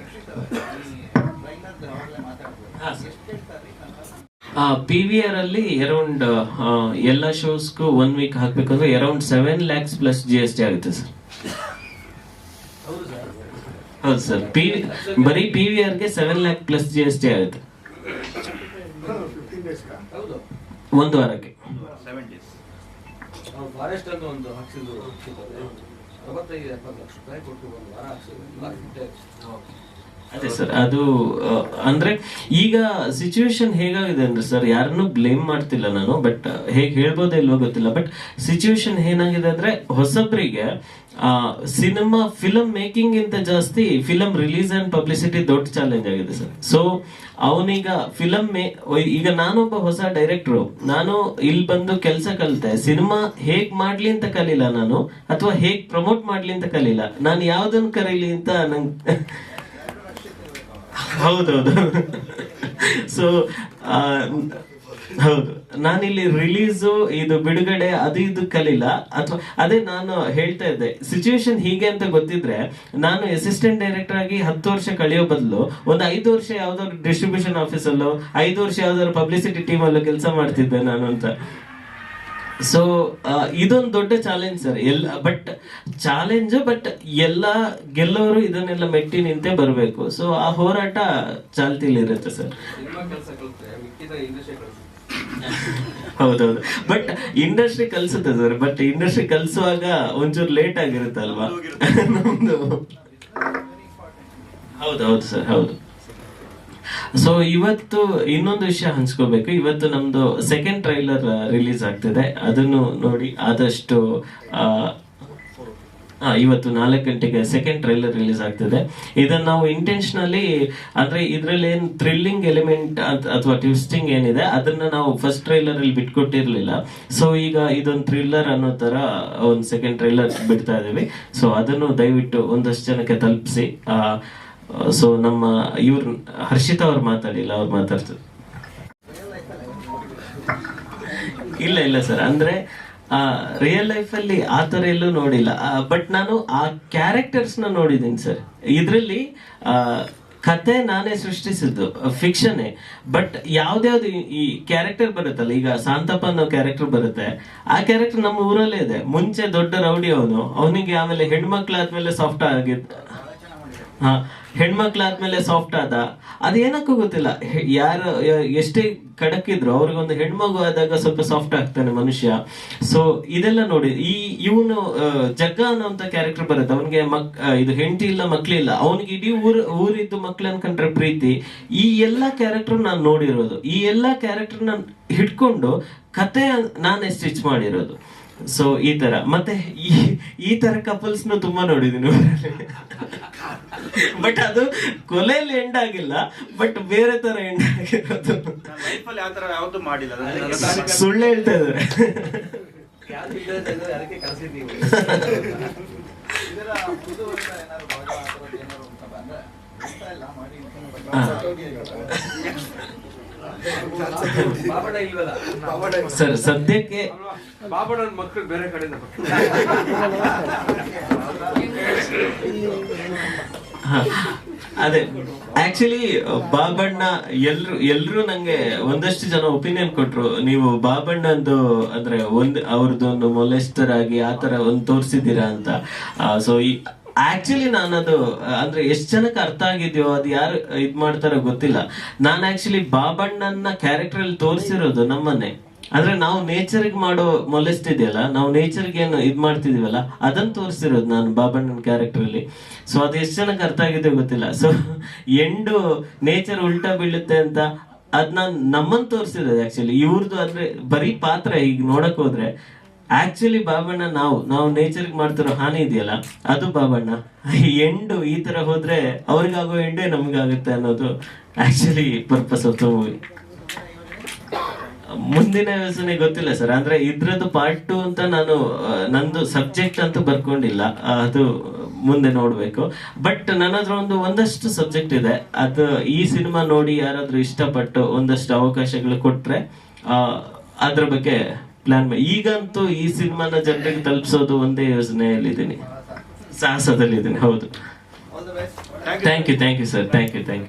Speaker 4: ಪಿ ವಿ ಆರ್ ಅಲ್ಲಿ ಅರೌಂಡ್ ಎಲ್ಲ ಶೋಸ್ಗೂ ಒನ್ ವೀಕ್ ಹಾಕ್ಬೇಕಂದ್ರೆ around seven lakhs plus G S T ಆಗುತ್ತೆ ಸರ್
Speaker 6: ಹೌದು ಸರ್
Speaker 4: ಪಿ ಬರೀ P V ಆರ್ಗೆ seven lakh plus G S T ಆಗುತ್ತೆ. ಒಂದು ವಾರಕ್ಕೆ.
Speaker 2: ಸೆವೆನ್ ಡೇಸ್
Speaker 6: ನಾವು ಫಾರೆಸ್ಟ್ ಅಂತ ಒಂದು ಹಾಕ್ಸಿದ್ರು ಹಾಕ್ಸಿದ್ದಾರೆ ಅರವತ್ತೈದು ಎಪ್ಪತ್ತು ಲಕ್ಷ ರೂಪಾಯಿ ಕೊಟ್ಟು ಒಂದು ವಾರ ಹಾಕ್ಸಿದ್ರು
Speaker 4: ಅದೇ ಸರ್ ಅದು ಅಂದ್ರೆ ಈಗ ಸಿಚುವೇಶನ್ ಹೇಗಾಗಿದೆ ಅಂದ್ರೆ ಸರ್ ಯಾರನ್ನು ಬ್ಲೇಮ್ ಮಾಡ್ತಿಲ್ಲ ನಾನು ಬಟ್ ಹೇಗೆ ಹೇಳ್ಬೋದೇ ಇಲ್ವೋ ಗೊತ್ತಿಲ್ಲ ಬಟ್ ಸಿಚುವೇಶನ್ ಏನಾಗಿದೆ ಅಂದ್ರೆ ಹೊಸಬ್ರಿಗೆ ಸಿನಿಮಾ ಫಿಲಮ್ ಮೇಕಿಂಗ್ ಇಂತ ಜಾಸ್ತಿ ಫಿಲಮ್ ರಿಲೀಸ್ ಅಂಡ್ ಪಬ್ಲಿಸಿಟಿ ದೊಡ್ಡ ಚಾಲೆಂಜ್ ಆಗಿದೆ ಸರ್ ಸೊ ಅವನೀಗ ಫಿಲಮ್ ಮೇ ಈಗ ನಾನೊಬ್ಬ ಹೊಸ ಡೈರೆಕ್ಟ್ರು ನಾನು ಇಲ್ಲಿ ಬಂದು ಕೆಲಸ ಕಲಿತೆ ಸಿನಿಮಾ ಹೇಗ್ ಮಾಡ್ಲಿ ಅಂತ ಕಲಿಲ್ಲ ನಾನು, ಅಥವಾ ಹೇಗ್ ಪ್ರಮೋಟ್ ಮಾಡ್ಲಿ ಅಂತ ಕಲಿಲ್ಲ, ನಾನು ಯಾವ್ದನ್ನ ಕರೀಲಿ ಅಂತ ನಂಗೆ ಹೌದೌದು ಸೊ ಹೌದು. ನಾನಿಲ್ಲಿ ರಿಲೀಸು ಇದು ಬಿಡುಗಡೆ, ಅದು ಇದು ಕಲಿಲ್ಲ. ಅಥವಾ, ಅದೇ ನಾನು ಹೇಳ್ತಾ ಇದ್ದೆ ಸಿಚುವೇಶನ್ ಹೀಗೆ ಅಂತ ಗೊತ್ತಿದ್ರೆ, ನಾನು ಅಸಿಸ್ಟೆಂಟ್ ಡೈರೆಕ್ಟರ್ ಆಗಿ ಹತ್ತು ವರ್ಷ ಕಳೆಯೋ ಬದಲು, ಒಂದು ಐದು ವರ್ಷ ಯಾವ್ದಾದ್ರು ಡಿಸ್ಟ್ರಿಬ್ಯೂಷನ್ ಆಫೀಸಲ್ಲೋ ಐದು ವರ್ಷ ಯಾವ್ದಾದ್ರು ಪಬ್ಲಿಸಿಟಿ ಟೀಮಲ್ಲೋ ಕೆಲಸ ಮಾಡ್ತಿದ್ದೆ ನಾನು ಅಂತ. ಸೊ ಇದೊಂದು ದೊಡ್ಡ ಚಾಲೆಂಜ್ ಸರ್ ಎಲ್ಲ ಬಟ್ ಚಾಲೆಂಜ್ ಬಟ್ ಎಲ್ಲ ಗೆಲ್ಲೋರು ಇದನ್ನೆಲ್ಲ ಮೆಟ್ಟಿ ನಿಂತೆ ಬರಬೇಕು. ಸೊ ಆ ಹೋರಾಟ ಚಾಲ್ತಿಲಿರುತ್ತೆ ಸರ್
Speaker 6: ಸಿನಿಮಾ ಕೆಲಸ ಕಲಿತ್ರೆ ಮಿಕ್ಕಿದ ಇಂಡಸ್ಟ್ರಿ ಕಲಿತು
Speaker 4: ಹೌದೌದು. ಬಟ್ ಇಂಡಸ್ಟ್ರಿ ಕಲ್ಸುತ್ತೆ ಸರ್ ಬಟ್ ಇಂಡಸ್ಟ್ರಿ ಕಲ್ಸುವಾಗ ಒಂಚೂರು ಲೇಟ್ ಆಗಿರುತ್ತಲ್ವಾ? ನಮ್ದು ಹೌದು ಹೌದು ಸರ್ ಹೌದು. ಸೊ ಇವತ್ತು ಇನ್ನೊಂದು ವಿಷಯ ಹಂಚ್ಕೋಬೇಕು. ಇವತ್ತು ನಮ್ದು ಸೆಕೆಂಡ್ ಟ್ರೈಲರ್ ರಿಲೀಸ್ ಆಗ್ತಿದೆ. ಅದನ್ನು ನೋಡಿ ಆದಷ್ಟು ಆ, ಆ, ಇವತ್ತು ನಾಲ್ಕು ಗಂಟೆಗೆ ಸೆಕೆಂಡ್ ಟ್ರೈಲರ್ ರಿಲೀಸ್ ಆಗ್ತಿದೆ. ಇದನ್ನ ನಾವು ಇಂಟೆನ್ಷನಲಿ ಅಂದ್ರೆ ಇದ್ರಲ್ಲಿ ಏನ್ ಥ್ರಿಲ್ಲಿಂಗ್ ಎಲಿಮೆಂಟ್ ಅಥವಾ ಟ್ವಿಸ್ಟಿಂಗ್ ಏನಿದೆ ಅದನ್ನ ನಾವು ಫಸ್ಟ್ ಟ್ರೈಲರ್ ಅಲ್ಲಿ ಬಿಟ್ಕೊಟ್ಟಿರ್ಲಿಲ್ಲ. ಸೊ ಈಗ ಇದೊಂದು ಥ್ರಿಲ್ಲರ್ ಅನ್ನೋ ತರ ಒಂದು ಸೆಕೆಂಡ್ ಟ್ರೈಲರ್ ಬಿಡ್ತಾ ಇದೀವಿ. ಸೊ ಅದನ್ನು ದಯವಿಟ್ಟು ಒಂದಷ್ಟು ಜನಕ್ಕೆ ತಲುಪಿಸಿ. ಸೊ ನಮ್ಮ ಇವ್ರು ಹರ್ಷಿತ ಅವ್ರು ಮಾತಾಡಿಲ್ಲ ಅವ್ರು ಮಾತಾಡ್ತಾರೆ. ಇಲ್ಲ ಇಲ್ಲ ಸರ್ ಅಂದ್ರೆ ರಿಯಲ್ ಲೈಫ್ ಅಲ್ಲಿ ಆ ತರ ಎಲ್ಲೂ ನೋಡಿಲ್ಲ. ಬಟ್ ನಾನು ಆ ಕ್ಯಾರೆಕ್ಟರ್ಸ್ನ ನೋಡಿದ್ದೀನಿ ಸರ್ ಇದ್ರಲ್ಲಿ ಕತೆ ನಾನೇ ಸೃಷ್ಟಿಸಿದ್ದು ಫಿಕ್ಷನ್ ಬಟ್ ಯಾವ್ದ್ಯಾವ್ದು ಈ- ಕ್ಯಾರೆಕ್ಟರ್ ಬರುತ್ತಲ್ಲ, ಈಗ ಸಾಂತಪ್ಪ ಅನ್ನೋ ಕ್ಯಾರೆಕ್ಟರ್ ಬರುತ್ತೆ. ಆ ಕ್ಯಾರೆಕ್ಟರ್ ನಮ್ಮ ಊರಲ್ಲೇ ಇದೆ. ಮುಂಚೆ ದೊಡ್ಡ ರೌಡಿ ಅವನು, ಅವನಿಗೆ ಆಮೇಲೆ ಹೆಣ್ಮಕ್ಳಾದ್ಮೇಲೆ ಸಾಫ್ಟ್ ಆಗಿದ್ದ ಹೆಣ್ಮಕ್ಳಾದ್ಮೇಲೆ ಸಾಫ್ಟ್ ಆದ, ಅದೇನಕ್ಕೂ ಗೊತ್ತಿಲ್ಲ. ಯಾರು ಎಷ್ಟೇ ಕಡಕಿದ್ರು ಅವ್ರಿಗೊಂದು ಹೆಣ್ಮಗು ಆದಾಗ ಸ್ವಲ್ಪ ಸಾಫ್ಟ್ ಆಗ್ತಾನೆ ಮನುಷ್ಯ. ಸೊ ಇದೆಲ್ಲ ನೋಡಿ, ಈ ಇವನು ಜಗ್ಗ ಅನ್ನೋಂತ ಕ್ಯಾರೆಕ್ಟರ್ ಬರುತ್ತೆ. ಅವನಿಗೆ ಮಕ್ ಇದು ಹೆಂಡತಿ ಇಲ್ಲ ಮಕ್ಳಿಲ್ಲ ಅವನಿಗೆ ಇಡೀ ಊರ್, ಊರಿದ್ದು ಮಕ್ಳು ಅನ್ಕೊಂಡ್ರೆ ಪ್ರೀತಿ. ಈ ಎಲ್ಲಾ ಕ್ಯಾರೆಕ್ಟರ್ ನಾನು ನೋಡಿರೋದು. ಈ ಎಲ್ಲಾ ಕ್ಯಾರೆಕ್ಟರ್ ನಾನು ಹಿಡ್ಕೊಂಡು ಕತೆ ನಾನೇ ಸ್ಟಿಚ್ ಮಾಡಿರೋದು. ಸೊ ಈ ತರ. ಮತ್ತೆ ಈ ಈ ತರ ಕಪಲ್ಸ್ನ ತುಂಬಾ ನೋಡಿದೀನಿ ಬಟ್ ಅದು ಕೊಲೆಯಲ್ಲಿ ಎಂಡ್ ಆಗಿಲ್ಲ ಬಟ್ ಬೇರೆ ತರ ಎಂಡ್ ಆಗಿರೋದು.
Speaker 7: ಮಾಡಿಲ್ಲ.
Speaker 4: ಸುಳ್ಳು ಹೇಳ್ತಾ ಇದಾರೆ ಸರ್ ಸದ್ಯಕ್ಕೆ
Speaker 6: ಬಾಬಣ್ಣನ ಮಕ್ಕಳು ಬೇರೆ ಕಡೆಯಿಂದ
Speaker 4: ಅದೇ. ಆಕ್ಚುಲಿ ಬಾಬಣ್ಣ ಎಲ್ರು ಎಲ್ರು ನಂಗೆ ಒಂದಷ್ಟು ಜನ ಒಪಿನಿಯನ್ ಕೊಟ್ರು. ನೀವು ಬಾಬಣ್ಣಂದು ಅಂದ್ರೆ ಒಂದ್ ಅವ್ರದ್ದೊಂದು ಮೊಲೆಸ್ಟರ್ ಆಗಿ ಆತರ ಒಂದು ತೋರಿಸಿದ್ದೀರಾ ಅಂತ. ಸೊ ಈ ಆಕ್ಚುಲಿ ನಾನು ಅದು ಅಂದ್ರೆ ಎಷ್ಟ್ ಜನಕ್ಕೆ ಅರ್ಥ ಆಗಿದ್ಯೋ, ಅದು ಯಾರು ಇದ್ ಮಾಡ್ತಾರೋ ಗೊತ್ತಿಲ್ಲ. ನಾನ್ ಆಕ್ಚುಲಿ ಬಾಬಣ್ಣನ ಕ್ಯಾರೆಕ್ಟರ್ ಅಲ್ಲಿ ತೋರಿಸಿರೋದು ನಮ್ಮನ್ನೇ. ಅಂದ್ರೆ ನಾವು ನೇಚರ್ಗೆ ಮಾಡೋ ಮೊಲೆಸ್ಟ್ ಇದೆಯಲ್ಲ, ನಾವು ನೇಚರ್ಗೆ ಏನು ಇದ್ ಮಾಡ್ತಿದೀವಲ್ಲ ಅದನ್ನ ತೋರಿಸಿರೋದು ನಾನು ಬಾಬಣ್ಣನ ಕ್ಯಾರೆಕ್ಟರ್ ಅಲ್ಲಿ. ಸೊ ಅದು ಎಷ್ಟು ಜನಕ್ಕೆ ಅರ್ಥ ಆಗಿದೆಯೋ ಗೊತ್ತಿಲ್ಲ. ಸೊ ಎಂಡು ನೇಚರ್ ಉಲ್ಟಾ ಬೀಳುತ್ತೆ ಅಂತ ಅದನ್ನ ನಮ್ಮನ್ ತೋರಿಸಿರೋದು ಆಕ್ಚುಲಿ ಇವ್ರದ್ದು ಅಂದ್ರೆ ಬರೀ ಪಾತ್ರ, ಈಗ ನೋಡಕ್ ಹೋದ್ರೆ ಆಕ್ಚುಲಿ ಬಾಬಣ್ಣ ನಾವು ನಾವು ನೇಚರ್ಗೆ ಮಾಡ್ತಿರೋ ಹಾನಿ ಇದೆಯಲ್ಲ, ಅದು ಬಾಬಣ್ಣ ಎಂಡು ಈ ತರ ಹೋದ್ರೆ ಅವ್ರಿಗಾಗೋ ಎಂಡೇ ನಮ್ಗಾಗುತ್ತೆ ಅನ್ನೋದು actually purpose of the movie ಮುಂದಿನ ಯೋಚನೆ ಗೊತ್ತಿಲ್ಲ ಸರ್, ಅಂದ್ರೆ ಇದ್ರದ್ದು ಪಾರ್ಟ್ ಟು ಅಂತ ನಾನು ನಂದು ಸಬ್ಜೆಕ್ಟ್ ಅಂತ ಬರ್ಕೊಂಡಿಲ್ಲ, ಅದು ಮುಂದೆ ನೋಡ್ಬೇಕು. ಬಟ್ ನನ್ನ ಹತ್ರ ಒಂದು ಒಂದಷ್ಟು ಸಬ್ಜೆಕ್ಟ್ ಇದೆ, ಅದು ಈ ಸಿನಿಮಾ ನೋಡಿ ಯಾರಾದ್ರೂ ಇಷ್ಟಪಟ್ಟು ಒಂದಷ್ಟು ಅವಕಾಶಗಳು ಕೊಟ್ರೆ ಅದ್ರ ಬಗ್ಗೆ ಪ್ಲಾನ್ ಈಗಂತೂ ಈ ಸಿನಿಮಾನ ಜನರಿಗೆ ತಲುಪಿಸೋದು ಒಂದೇ ಯೋಜನೆಯಲ್ಲಿದ್ದೀನಿ. ಸಾಹಸದಲ್ಲಿದ್ದೀನಿ ಹೌದು. Thank you thank you sir thank you thank you